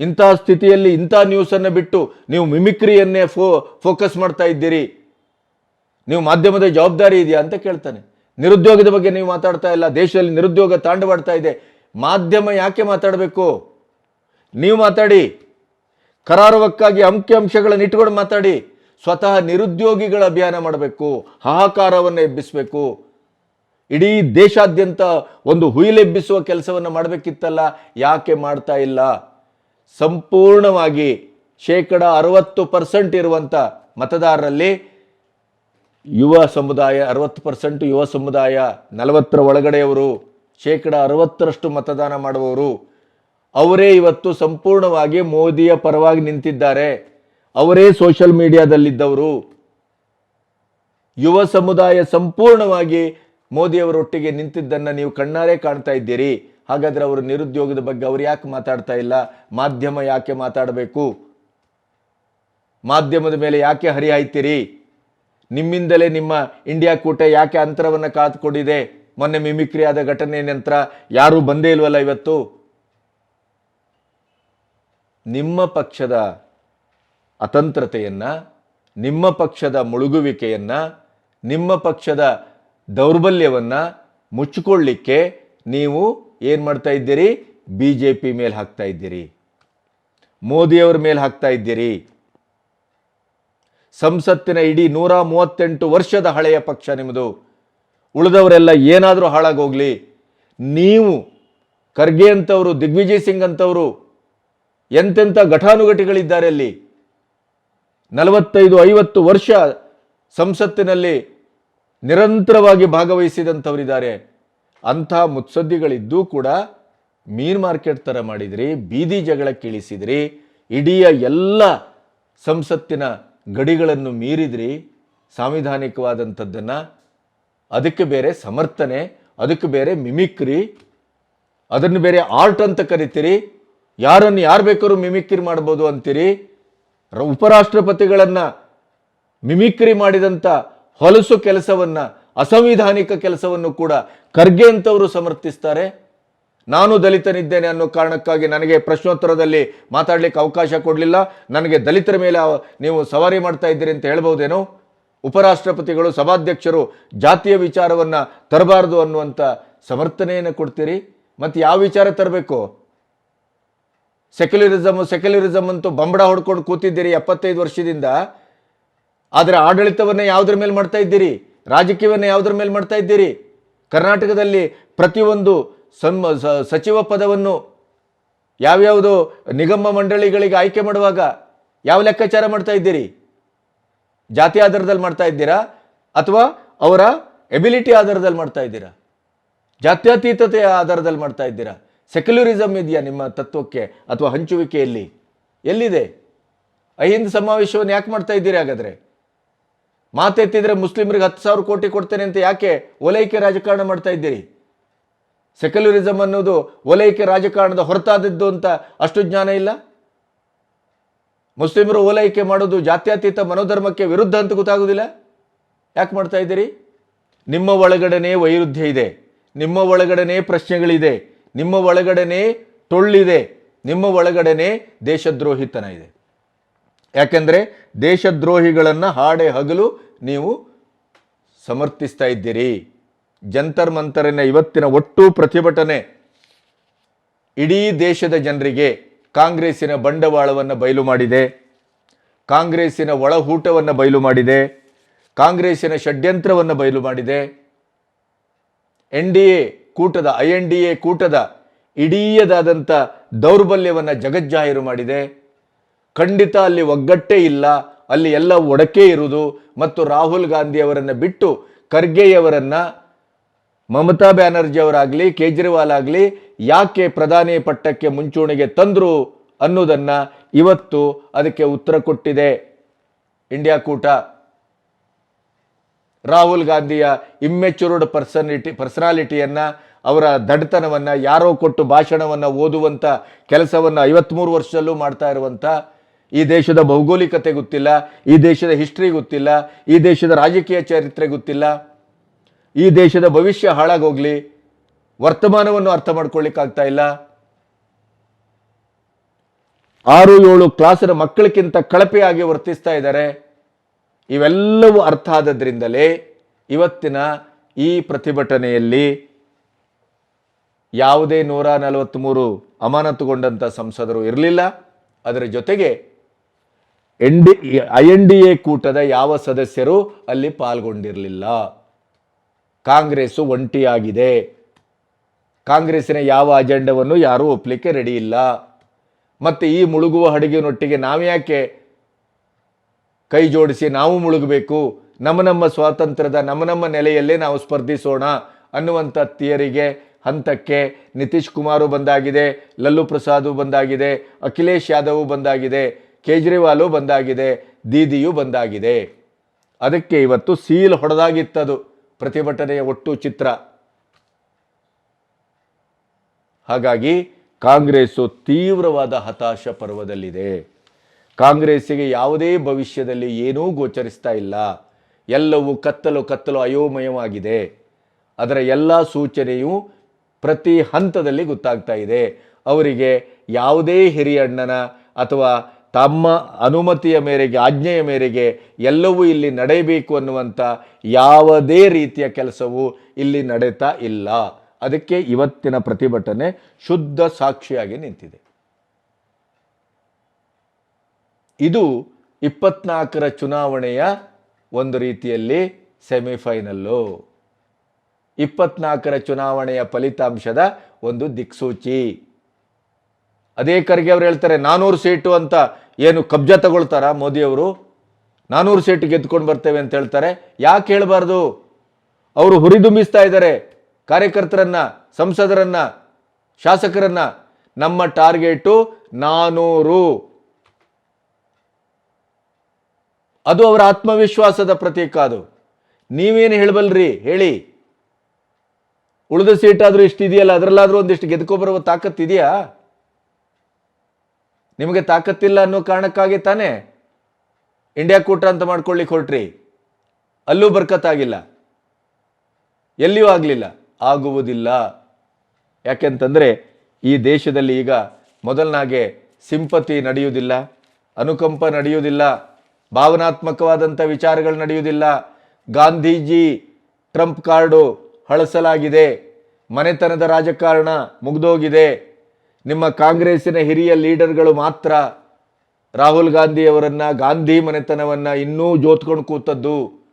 ಇಂಥ ಸ್ಥಿತಿಯಲ್ಲಿ ಇಂಥ ನ್ಯೂಸನ್ನು ಬಿಟ್ಟು ನೀವು ಮಿಮಿಕ್ರಿಯನ್ನೇ ಫೋ, ಫೋಕಸ್ ಮಾಡ್ತಾ ಇದ್ದೀರಿ. ನೀವು ಮಾಧ್ಯಮದ ಜವಾಬ್ದಾರಿ ಇದೆಯಾ ಅಂತ ಕೇಳ್ತಾನೆ. ನಿರುದ್ಯೋಗದ ಬಗ್ಗೆ ನೀವು ಮಾತಾಡ್ತಾ ಇಲ್ಲ. ದೇಶದಲ್ಲಿ ನಿರುದ್ಯೋಗ ತಾಂಡವಾಡ್ತಾ ಇದೆ. ಮಾಧ್ಯಮ ಯಾಕೆ ಮಾತಾಡಬೇಕು? ನೀವು ಮಾತಾಡಿ. ಕರಾರುವಕ್ಕಾಗಿ ಅಂಕಿಅಂಶಗಳನ್ನು ಇಟ್ಕೊಂಡು ಮಾತಾಡಿ. ಸ್ವತಃ ನಿರುದ್ಯೋಗಿಗಳ ಅಭಿಯಾನ ಮಾಡಬೇಕು, ಹಾಹಾಕಾರವನ್ನು ಎಬ್ಬಿಸಬೇಕು. ಇಡೀ ದೇಶಾದ್ಯಂತ ಒಂದು ಹುಯಿಲೆಬ್ಬಿಸುವ ಕೆಲಸವನ್ನು ಮಾಡಬೇಕಿತ್ತಲ್ಲ, ಯಾಕೆ ಮಾಡ್ತಾ ಇಲ್ಲ? ಸಂಪೂರ್ಣವಾಗಿ ಶೇಕಡ ಅರವತ್ತು ಪರ್ಸೆಂಟ್ ಇರುವಂಥ ಮತದಾರರಲ್ಲಿ ಯುವ ಸಮುದಾಯ, ಅರವತ್ತು ಪರ್ಸೆಂಟ್ ಯುವ ಸಮುದಾಯ, ನಲವತ್ತರ ಒಳಗಡೆಯವರು, ಶೇಕಡ ಅರವತ್ತರಷ್ಟು ಮತದಾನ ಮಾಡುವವರು, ಅವರೇ ಇವತ್ತು ಸಂಪೂರ್ಣವಾಗಿ ಮೋದಿಯ ಪರವಾಗಿ ನಿಂತಿದ್ದಾರೆ. ಅವರೇ ಸೋಷಿಯಲ್ ಮೀಡಿಯಾದಲ್ಲಿದ್ದವರು ಯುವ ಸಮುದಾಯ ಸಂಪೂರ್ಣವಾಗಿ ಮೋದಿಯವರೊಟ್ಟಿಗೆ ನಿಂತಿದ್ದನ್ನು ನೀವು ಕಣ್ಣಾರೆ ಕಾಣ್ತಾ ಇದ್ದೀರಿ. ಹಾಗಾದ್ರೆ ಅವರು ನಿರುದ್ಯೋಗದ ಬಗ್ಗೆ ಅವ್ರು ಯಾಕೆ ಮಾತಾಡ್ತಾ ಇಲ್ಲ? ಮಾಧ್ಯಮ ಯಾಕೆ ಮಾತಾಡಬೇಕು? ಮಾಧ್ಯಮದ ಮೇಲೆ ಯಾಕೆ ಹರಿಹಾಯ್ತೀರಿ? ನಿಮ್ಮಿಂದಲೇ ನಿಮ್ಮ ಇಂಡಿಯಾ ಕೂಟ ಯಾಕೆ ಅಂತರವನ್ನು ಕಾದುಕೊಂಡಿದೆ? ಮೊನ್ನೆ ಮಿಮಿಕ್ರಿ ಆದ ಘಟನೆ ನಂತರ ಯಾರೂ ಬಂದೇ ಇಲ್ವಲ್ಲ ಇವತ್ತು? ನಿಮ್ಮ ಪಕ್ಷದ ಅತಂತ್ರತೆಯನ್ನು, ನಿಮ್ಮ ಪಕ್ಷದ ಮುಳುಗುವಿಕೆಯನ್ನು, ನಿಮ್ಮ ಪಕ್ಷದ ದೌರ್ಬಲ್ಯವನ್ನು ಮುಚ್ಚಿಕೊಳ್ಳಿಕ್ಕೆ ನೀವು ಏನು ಮಾಡ್ತಾ ಇದ್ದೀರಿ? ಬಿ ಜೆ ಪಿ ಮೇಲೆ ಹಾಕ್ತಾ ಇದ್ದೀರಿ. ಮೋದಿಯವ್ರ ಮೇಲೆ ಹಾಕ್ತಾ ಇದ್ದೀರಿ. ಸಂಸತ್ತಿನ ಇಡೀ ನೂರ ಮೂವತ್ತೆಂಟು ವರ್ಷದ ಹಳೆಯ ಪಕ್ಷ ನಿಮ್ಮದು ಉಳಿದವರೆಲ್ಲ ಏನಾದರೂ ಹಾಳಾಗೋಗ್ಲಿ. ನೀವು ಖರ್ಗೆ ಅಂತವರು, ದಿಗ್ವಿಜಯ್ ಸಿಂಗ್ ಅಂತವರು ಎಂತೆಂಥ ಘಟಾನುಘಟಿಗಳಿದ್ದಾರೆ ಅಲ್ಲಿ? ನಲವತ್ತೈದು, ಐವತ್ತು ವರ್ಷ ಸಂಸತ್ತಿನಲ್ಲಿ ನಿರಂತರವಾಗಿ ಭಾಗವಹಿಸಿದಂಥವರಿದ್ದಾರೆ. ಅಂಥ ಮುತ್ಸದ್ದಿಗಳಿದ್ದೂ ಕೂಡ ಮೀನ್ ಮಾರ್ಕೆಟ್ ಥರ ಮಾಡಿದ್ರಿ, ಬೀದಿ ಜಗಳ ಕೀಳಿಸಿದ್ರಿ, ಇಡೀ ಎಲ್ಲ ಸಂಸತ್ತಿನ ಗಡಿಗಳನ್ನು ಮೀರಿದ್ರಿ, ಸಾಂವಿಧಾನಿಕವಾದಂಥದ್ದನ್ನು. ಅದಕ್ಕೆ ಬೇರೆ ಸಮರ್ಥನೆ, ಅದಕ್ಕೆ ಬೇರೆ ಮಿಮಿಕ್ರಿ, ಅದನ್ನು ಬೇರೆ ಆರ್ಟ್ ಅಂತ ಕರಿತೀರಿ. ಯಾರನ್ನು ಯಾರು ಬೇಕಾದ್ರೂ ಮಿಮಿಕ್ರಿ ಮಾಡ್ಬೋದು ಅಂತೀರಿ. ಉಪರಾಷ್ಟ್ರಪತಿಗಳನ್ನು ಮಿಮಿಕ್ರಿ ಮಾಡಿದಂಥ ಹೊಲಸು ಕೆಲಸವನ್ನು, ಅಸಂವಿಧಾನಿಕ ಕೆಲಸವನ್ನು ಕೂಡ ಖರ್ಗೆ ಅಂತವರು ಸಮರ್ಥಿಸ್ತಾರೆ. ನಾನು ದಲಿತನಿದ್ದೇನೆ ಅನ್ನೋ ಕಾರಣಕ್ಕಾಗಿ ನನಗೆ ಪ್ರಶ್ನೋತ್ತರದಲ್ಲಿ ಮಾತಾಡಲಿಕ್ಕೆ ಅವಕಾಶ ಕೊಡಲಿಲ್ಲ. ನನಗೆ ದಲಿತರ ಮೇಲೆ ನೀವು ಸವಾರಿ ಮಾಡ್ತಾ ಇದ್ದೀರಿ ಅಂತ ಹೇಳ್ಬಹುದೇನೋ ಉಪರಾಷ್ಟ್ರಪತಿಗಳು, ಸಭಾಧ್ಯಕ್ಷರು ಜಾತಿಯ ವಿಚಾರವನ್ನು ತರಬಾರದು ಅನ್ನುವಂಥ ಸಮರ್ಥನೆಯನ್ನು ಕೊಡ್ತೀರಿ? ಮತ್ತು ಯಾವ ವಿಚಾರ ತರಬೇಕು? ಸೆಕ್ಯುಲರಿಸಮ್ ಸೆಕ್ಯುಲರಿಸಮ್ ಅಂತೂ ಬಂಬಡ ಹೊಡ್ಕೊಂಡು ಕೂತಿದ್ದೀರಿ ಎಪ್ಪತ್ತೈದು ವರ್ಷದಿಂದ. ಆದರೆ ಆಡಳಿತವನ್ನು ಯಾವುದ್ರ ಮೇಲೆ ಮಾಡ್ತಾ ಇದ್ದೀರಿ? ರಾಜಕೀಯವನ್ನು ಯಾವುದ್ರ ಮೇಲೆ ಮಾಡ್ತಾ ಇದ್ದೀರಿ? ಕರ್ನಾಟಕದಲ್ಲಿ ಪ್ರತಿಯೊಂದು ಸ- ಸಚಿವ ಪದವನ್ನು ಯಾವ್ಯಾವುದು ನಿಗಮ ಮಂಡಳಿಗಳಿಗೆ ಆಯ್ಕೆ ಮಾಡುವಾಗ ಯಾವ ಲೆಕ್ಕಾಚಾರ ಮಾಡ್ತಾ ಇದ್ದೀರಿ? ಜಾತಿ ಆಧಾರದಲ್ಲಿ ಮಾಡ್ತಾ ಇದ್ದೀರಾ? ಅಥವಾ ಅವರ ಎಬಿಲಿಟಿ ಆಧಾರದಲ್ಲಿ ಮಾಡ್ತಾ ಇದ್ದೀರಾ? ಜಾತ್ಯತೀತತೆಯ ಆಧಾರದಲ್ಲಿ ಮಾಡ್ತಾ ಇದ್ದೀರಾ? ಸೆಕ್ಯುಲರಿಸಮ್ ಇದೆಯಾ ನಿಮ್ಮ ತತ್ವಕ್ಕೆ ಅಥವಾ ಹಂಚುವಿಕೆಯಲ್ಲಿ? ಎಲ್ಲಿದೆ? ಅಹಿಂದ ಸಮಾವೇಶವನ್ನು ಯಾಕೆ ಮಾಡ್ತಾ ಇದ್ದೀರಿ ಹಾಗಾದರೆ? ಮಾತೆತ್ತಿದ್ರೆ ಮುಸ್ಲಿಮರಿಗೆ ಹತ್ತು ಸಾವಿರ ಕೋಟಿ ಕೊಡ್ತೇನೆ ಅಂತ ಯಾಕೆ ಒಲೈಕೆ ರಾಜಕಾರಣ ಮಾಡ್ತಾ ಇದ್ದೀರಿ? ಸೆಕ್ಯುಲರಿಸಮ್ ಅನ್ನೋದು ಒಲೈಕೆ ರಾಜಕಾರಣದ ಹೊರತಾದದ್ದು ಅಂತ ಅಷ್ಟು ಜ್ಞಾನ ಇಲ್ಲ? ಮುಸ್ಲಿಮರು ಓಲೈಕೆ ಮಾಡೋದು ಜಾತ್ಯತೀತ ಮನೋಧರ್ಮಕ್ಕೆ ವಿರುದ್ಧ ಅಂತ ಗೊತ್ತಾಗೋದಿಲ್ಲ? ಯಾಕೆ ಮಾಡ್ತಾ ಇದ್ದೀರಿ? ನಿಮ್ಮ ಒಳಗಡೆನೇ ವೈರುಧ್ಯ ಇದೆ. ನಿಮ್ಮ ಒಳಗಡೆನೇ ಪ್ರಶ್ನೆಗಳಿದೆ. ನಿಮ್ಮ ಒಳಗಡೆನೆ ತೊಳ್ಳಿದೆ ನಿಮ್ಮ ಒಳಗಡೆನೆ ದೇಶದ್ರೋಹಿತನ ಇದೆ. ಯಾಕೆಂದರೆ ದೇಶದ್ರೋಹಿಗಳನ್ನು ಹಾಡೆ ಹಗಲು ನೀವು ಸಮರ್ಥಿಸ್ತಾ ಇದ್ದೀರಿ. ಜಂತರ್ ಮಂತರಿನ ಇವತ್ತಿನ ಒಟ್ಟು ಪ್ರತಿಭಟನೆ ಇಡೀ ದೇಶದ ಜನರಿಗೆ ಕಾಂಗ್ರೆಸ್ಸಿನ ಬಂಡವಾಳವನ್ನು ಬಯಲು ಮಾಡಿದೆ, ಕಾಂಗ್ರೆಸ್ಸಿನ ಒಳಹೂಟವನ್ನು ಬಯಲು ಮಾಡಿದೆ, ಕಾಂಗ್ರೆಸ್ಸಿನ ಷಡ್ಯಂತ್ರವನ್ನು ಬಯಲು ಮಾಡಿದೆ. ಎನ್ ಡಿ ಎ ಕೂಟದ ಐ ಎನ್ ಡಿ ಎ ಕೂಟದ ಇಡೀಯದಾದಂಥ ದೌರ್ಬಲ್ಯವನ್ನು ಜಗಜ್ಜಾಹೀರು ಮಾಡಿದೆ. ಖಂಡಿತ ಅಲ್ಲಿ ಒಗ್ಗಟ್ಟೇ ಇಲ್ಲ, ಅಲ್ಲಿ ಎಲ್ಲ ಒಡಕೆ ಇರುವುದು ಮತ್ತು ರಾಹುಲ್ ಗಾಂಧಿಯವರನ್ನು ಬಿಟ್ಟು ಖರ್ಗೆಯವರನ್ನು ಮಮತಾ ಬ್ಯಾನರ್ಜಿ ಅವರಾಗಲಿ, ಕೇಜ್ರಿವಾಲ್ ಆಗಲಿ, ಯಾಕೆ ಪ್ರಧಾನಿ ಪಟ್ಟಕ್ಕೆ ಮುಂಚೂಣಿಗೆ ತಂದರು ಅನ್ನೋದನ್ನು ಇವತ್ತು ಅದಕ್ಕೆ ಉತ್ತರ ಕೊಟ್ಟಿದೆ ಇಂಡಿಯಾ ಕೂಟ. ರಾಹುಲ್ ಗಾಂಧಿಯ ಇಮ್ಮೆಚೂರ್ಡ್ ಪರ್ಸನಿಟಿ ಪರ್ಸನಾಲಿಟಿಯನ್ನು ಅವರ ದಡ್ತನವನ್ನು, ಯಾರೋ ಕೊಟ್ಟು ಭಾಷಣವನ್ನು ಓದುವಂಥ ಕೆಲಸವನ್ನು ಐವತ್ತ್ಮೂರು ವರ್ಷದಲ್ಲೂ ಮಾಡ್ತಾ ಇರುವಂಥ ಈ ದೇಶದ ಭೌಗೋಳಿಕತೆ ಗೊತ್ತಿಲ್ಲ, ಈ ದೇಶದ ಹಿಸ್ಟ್ರಿ ಗೊತ್ತಿಲ್ಲ, ಈ ದೇಶದ ರಾಜಕೀಯ ಚರಿತ್ರೆ ಗೊತ್ತಿಲ್ಲ. ಈ ದೇಶದ ಭವಿಷ್ಯ ಹಾಳಾಗೋಗ್ಲಿ, ವರ್ತಮಾನವನ್ನು ಅರ್ಥ ಮಾಡ್ಕೊಳ್ಳಿಕ್ಕಾಗ್ತಾ ಇಲ್ಲ. ಆರು ಏಳು ಕ್ಲಾಸಿನ ಮಕ್ಕಳಿಗಿಂತ ಕಳಪೆಯಾಗಿ ವರ್ತಿಸ್ತಾ ಇದ್ದಾರೆ. ಇವೆಲ್ಲವೂ ಅರ್ಥ ಆದದ್ರಿಂದಲೇ ಇವತ್ತಿನ ಈ ಪ್ರತಿಭಟನೆಯಲ್ಲಿ ಯಾವುದೇ ನೂರ ನಲವತ್ತ್ಮೂರು ಅಮಾನತುಗೊಂಡಂಥ ಸಂಸದರು ಇರಲಿಲ್ಲ. ಅದರ ಜೊತೆಗೆ N D I N D A ಕೂಟದ ಯಾವ ಸದಸ್ಯರು ಅಲ್ಲಿ ಪಾಲ್ಗೊಂಡಿರಲಿಲ್ಲ. ಕಾಂಗ್ರೆಸ್ಸು ಒಂಟಿಯಾಗಿದೆ. ಕಾಂಗ್ರೆಸ್ಸಿನ ಯಾವ ಅಜೆಂಡವನ್ನು ಯಾರೂ ಒಪ್ಪಲಿಕ್ಕೆ ರೆಡಿ ಇಲ್ಲ. ಮತ್ತು ಈ ಮುಳುಗುವ ಹಡಗಿನೊಟ್ಟಿಗೆ ನಾವ್ಯಾಕೆ ಕೈ ಜೋಡಿಸಿ ನಾವು ಮುಳುಗಬೇಕು. ನಮ್ಮ ನಮ್ಮ ಸ್ವಾತಂತ್ರ್ಯದ, ನಮ್ಮ ನಮ್ಮ ನೆಲೆಯಲ್ಲೇ ನಾವು ಸ್ಪರ್ಧಿಸೋಣ ಅನ್ನುವಂಥ ತಿಯರಿಗೆ, ಹಂತಕ್ಕೆ ನಿತೀಶ್ ಕುಮಾರು ಬಂದಾಗಿದೆ, ಲಲ್ಲು ಪ್ರಸಾದು ಬಂದಾಗಿದೆ, ಅಖಿಲೇಶ್ ಯಾದವ್ ಬಂದಾಗಿದೆ, ಕೇಜ್ರಿವಾಲು ಬಂದಾಗಿದೆ, ದೀದಿಯು ಬಂದಾಗಿದೆ. ಅದಕ್ಕೆ ಇವತ್ತು ಸೀಲ್ ಹೊಡೆದಾಗಿತ್ತದು ಪ್ರತಿಭಟನೆಯ ಒಟ್ಟು ಚಿತ್ರ. ಹಾಗಾಗಿ ಕಾಂಗ್ರೆಸ್ಸು ತೀವ್ರವಾದ ಹತಾಶ ಪರ್ವದಲ್ಲಿದೆ. ಕಾಂಗ್ರೆಸ್ಸಿಗೆ ಯಾವುದೇ ಭವಿಷ್ಯದಲ್ಲಿ ಏನೂ ಗೋಚರಿಸ್ತಾ ಇಲ್ಲ. ಎಲ್ಲವೂ ಕತ್ತಲು ಕತ್ತಲು ಅಯೋಮಯವಾಗಿದೆ. ಅದರ ಎಲ್ಲ ಸೂಚನೆಯು ಪ್ರತಿ ಹಂತದಲ್ಲಿ ಗೊತ್ತಾಗ್ತಾ ಇದೆ. ಅವರಿಗೆ ಯಾವುದೇ ಹಿರಿಯಣ್ಣನ ಅಥವಾ ತಮ್ಮ ಅನುಮತಿಯ ಮೇರೆಗೆ, ಆಜ್ಞೆಯ ಮೇರೆಗೆ ಎಲ್ಲವೂ ಇಲ್ಲಿ ನಡೆಯಬೇಕು ಅನ್ನುವಂಥ ಯಾವುದೇ ರೀತಿಯ ಕೆಲಸವು ಇಲ್ಲಿ ನಡೀತಾ ಇಲ್ಲ. ಅದಕ್ಕೆ ಇವತ್ತಿನ ಪ್ರತಿಭಟನೆ ಶುದ್ಧ ಸಾಕ್ಷಿಯಾಗಿ ನಿಂತಿದೆ. ಇದು ಇಪ್ಪತ್ನಾಲ್ಕರ ಚುನಾವಣೆಯ ಒಂದು ರೀತಿಯಲ್ಲಿ ಸೆಮಿಫೈನಲ್ಲು. ಇಪ್ಪತ್ನಾಲ್ಕರ ಚುನಾವಣೆಯ ಫಲಿತಾಂಶದ ಒಂದು ದಿಕ್ಸೂಚಿ. ಅದೇ ಖರ್ಗೆ ಅವರು ಹೇಳ್ತಾರೆ, ನಾನೂರು ಸೀಟು ಅಂತ ಏನು ಕಬ್ಜಾ ತಗೊಳ್ತಾರ ಮೋದಿಯವರು ನಾನೂರು ಸೀಟು ಗೆದ್ಕೊಂಡು ಬರ್ತೇವೆ ಅಂತ ಹೇಳ್ತಾರೆ. ಯಾಕೆ ಹೇಳಬಾರ್ದು? ಅವರು ಹುರಿದುಂಬಿಸ್ತಾ ಇದ್ದಾರೆ. ಕಾರ್ಯಕರ್ತರನ್ನ, ಸಂಸದರನ್ನ, ಶಾಸಕರನ್ನ. ನಮ್ಮ ಟಾರ್ಗೆಟು ನಾನೂರು. ಅದು ಅವರ ಆತ್ಮವಿಶ್ವಾಸದ ಪ್ರತೀಕ ಅದು. ನೀವೇನು ಹೇಳಬಲ್ರಿ? ಹೇಳಿ. ಉಳಿದ ಸೀಟಾದರೂ ಇಷ್ಟಿದೆಯಲ್ಲ ಅದರಲ್ಲಾದರೂ ಒಂದಿಷ್ಟು ಗೆದ್ಕೊಬರುವ ತಾಕತ್ತಿದೆಯಾ ನಿಮಗೆ ತಾಕತ್ತಿಲ್ಲ ಅನ್ನೋ ಕಾರಣಕ್ಕಾಗಿ ತಾನೇ ಇಂಡಿಯಾ ಕೂಟ ಅಂತ ಮಾಡ್ಕೊಳ್ಳಿಕ್ಕೆ ಹೊರಟ್ರಿ. ಅಲ್ಲೂ ಬರ್ಕತ್ತಾಗಿಲ್ಲ. ಎಲ್ಲಿಯೂ ಆಗಲಿಲ್ಲ. ಆಗುವುದಿಲ್ಲ. ಯಾಕೆಂತಂದರೆ ಈ ದೇಶದಲ್ಲಿ ಈಗ ಮೊದಲನಾಗೆ ಸಿಂಪತಿ ನಡೆಯುವುದಿಲ್ಲ, ಅನುಕಂಪ ನಡೆಯುವುದಿಲ್ಲ. ಭಾವನಾತ್ಮಕವಾದಂಥ ವಿಚಾರಗಳು ನಡೆಯುವುದಿಲ್ಲ. ಗಾಂಧೀಜಿ ಟ್ರಂಪ್ ಕಾರ್ಡು ಹಳಸಲಾಗಿದೆ. ಮನೆತನದ ರಾಜಕಾರಣ ಮುಗ್ದೋಗಿದೆ. ನಿಮ್ಮ ಕಾಂಗ್ರೆಸ್ಸಿನ ಹಿರಿಯ ಲೀಡರ್ಗಳು ಮಾತ್ರ ರಾಹುಲ್ ಗಾಂಧಿಯವರನ್ನು, ಗಾಂಧಿ ಮನೆತನವನ್ನು ಇನ್ನೂ ಜೋತ್ಕೊಂಡು ಕೂತದ್ದು.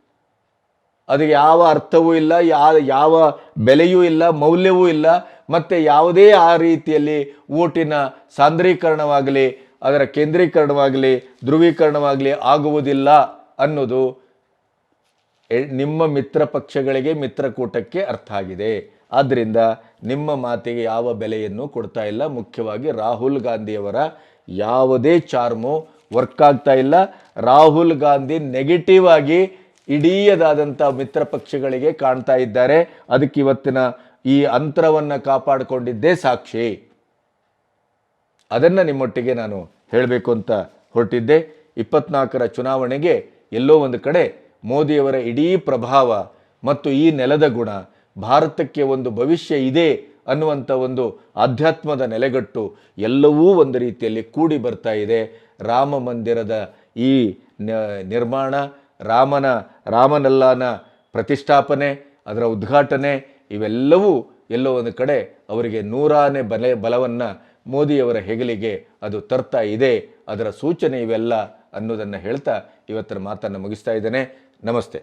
ಅದಕ್ಕೆ ಯಾವ ಅರ್ಥವೂ ಇಲ್ಲ, ಯಾ, ಯಾವ ಬೆಲೆಯೂ ಇಲ್ಲ, ಮೌಲ್ಯವೂ ಇಲ್ಲ. ಮತ್ತು ಯಾವುದೇ ಆ ರೀತಿಯಲ್ಲಿ ಓಟಿನ ಸಾಂದ್ರೀಕರಣವಾಗಲಿ ಅದರ ಕೇಂದ್ರೀಕರಣವಾಗಲಿ, ಧ್ರುವೀಕರಣವಾಗಲಿ ಆಗುವುದಿಲ್ಲ ಅನ್ನೋದು ನಿಮ್ಮ ಮಿತ್ರ ಪಕ್ಷಗಳಿಗೆ ಮಿತ್ರಕೂಟಕ್ಕೆ ಅರ್ಥ ಆಗಿದೆ. ಆದ್ದರಿಂದ ನಿಮ್ಮ ಮಾತಿಗೆ ಯಾವ ಬೆಲೆಯನ್ನು ಕೊಡ್ತಾ ಇಲ್ಲ. ಮುಖ್ಯವಾಗಿ ರಾಹುಲ್ ಗಾಂಧಿಯವರ ಯಾವುದೇ ಚಾರ್ಮು ವರ್ಕ್ ಆಗ್ತಾ ಇಲ್ಲ. ರಾಹುಲ್ ಗಾಂಧಿ ನೆಗೆಟಿವ್ ಆಗಿ ಇಡೀಯದಾದಂಥ ಮಿತ್ರ ಪಕ್ಷಗಳಿಗೆ ಕಾಣ್ತಾ ಇದ್ದಾರೆ. ಅದಕ್ಕೆ ಇವತ್ತಿನ ಈ ಅಂತರವನ್ನು ಕಾಪಾಡಿಕೊಂಡಿದ್ದೇ ಸಾಕ್ಷಿ. ಅದನ್ನು ನಿಮ್ಮೊಟ್ಟಿಗೆ ನಾನು ಹೇಳಬೇಕು ಅಂತ ಹೊರಟಿದ್ದೆ. ಇಪ್ಪತ್ನಾಲ್ಕರ ಚುನಾವಣೆಗೆ ಎಲ್ಲೋ ಒಂದು ಕಡೆ ಮೋದಿಯವರ ಇಡೀ ಪ್ರಭಾವ ಮತ್ತು ಈ ನೆಲದ ಗುಣ, ಭಾರತಕ್ಕೆ ಒಂದು ಭವಿಷ್ಯ ಇದೆ ಅನ್ನುವಂಥ ಒಂದು ಆಧ್ಯಾತ್ಮದ ನೆಲೆಗಟ್ಟು ಎಲ್ಲವೂ ಒಂದು ರೀತಿಯಲ್ಲಿ ಕೂಡಿ ಬರ್ತಾ ಇದೆ. ರಾಮ ಮಂದಿರದ ಈ ನಿರ್ಮಾಣ, ರಾಮನ, ರಾಮನಲ್ಲಾನ ಪ್ರತಿಷ್ಠಾಪನೆ, ಅದರ ಉದ್ಘಾಟನೆ, ಇವೆಲ್ಲವೂ ಎಲ್ಲೋ ಒಂದು ಕಡೆ ಅವರಿಗೆ ನೂರಾನೇ ಬಲೆ, ಬಲವನ್ನು ಮೋದಿಯವರ ಹೆಗಲಿಗೆ ಅದು ತರ್ತಾ ಇದೆ. ಅದರ ಸೂಚನೆ ಇವೆಲ್ಲ ಅನ್ನೋದನ್ನು ಹೇಳ್ತಾ ಇವತ್ತರ ಮಾತನ್ನು ಮುಗಿಸ್ತಾ ಇದ್ದೇನೆ. ನಮಸ್ತೆ.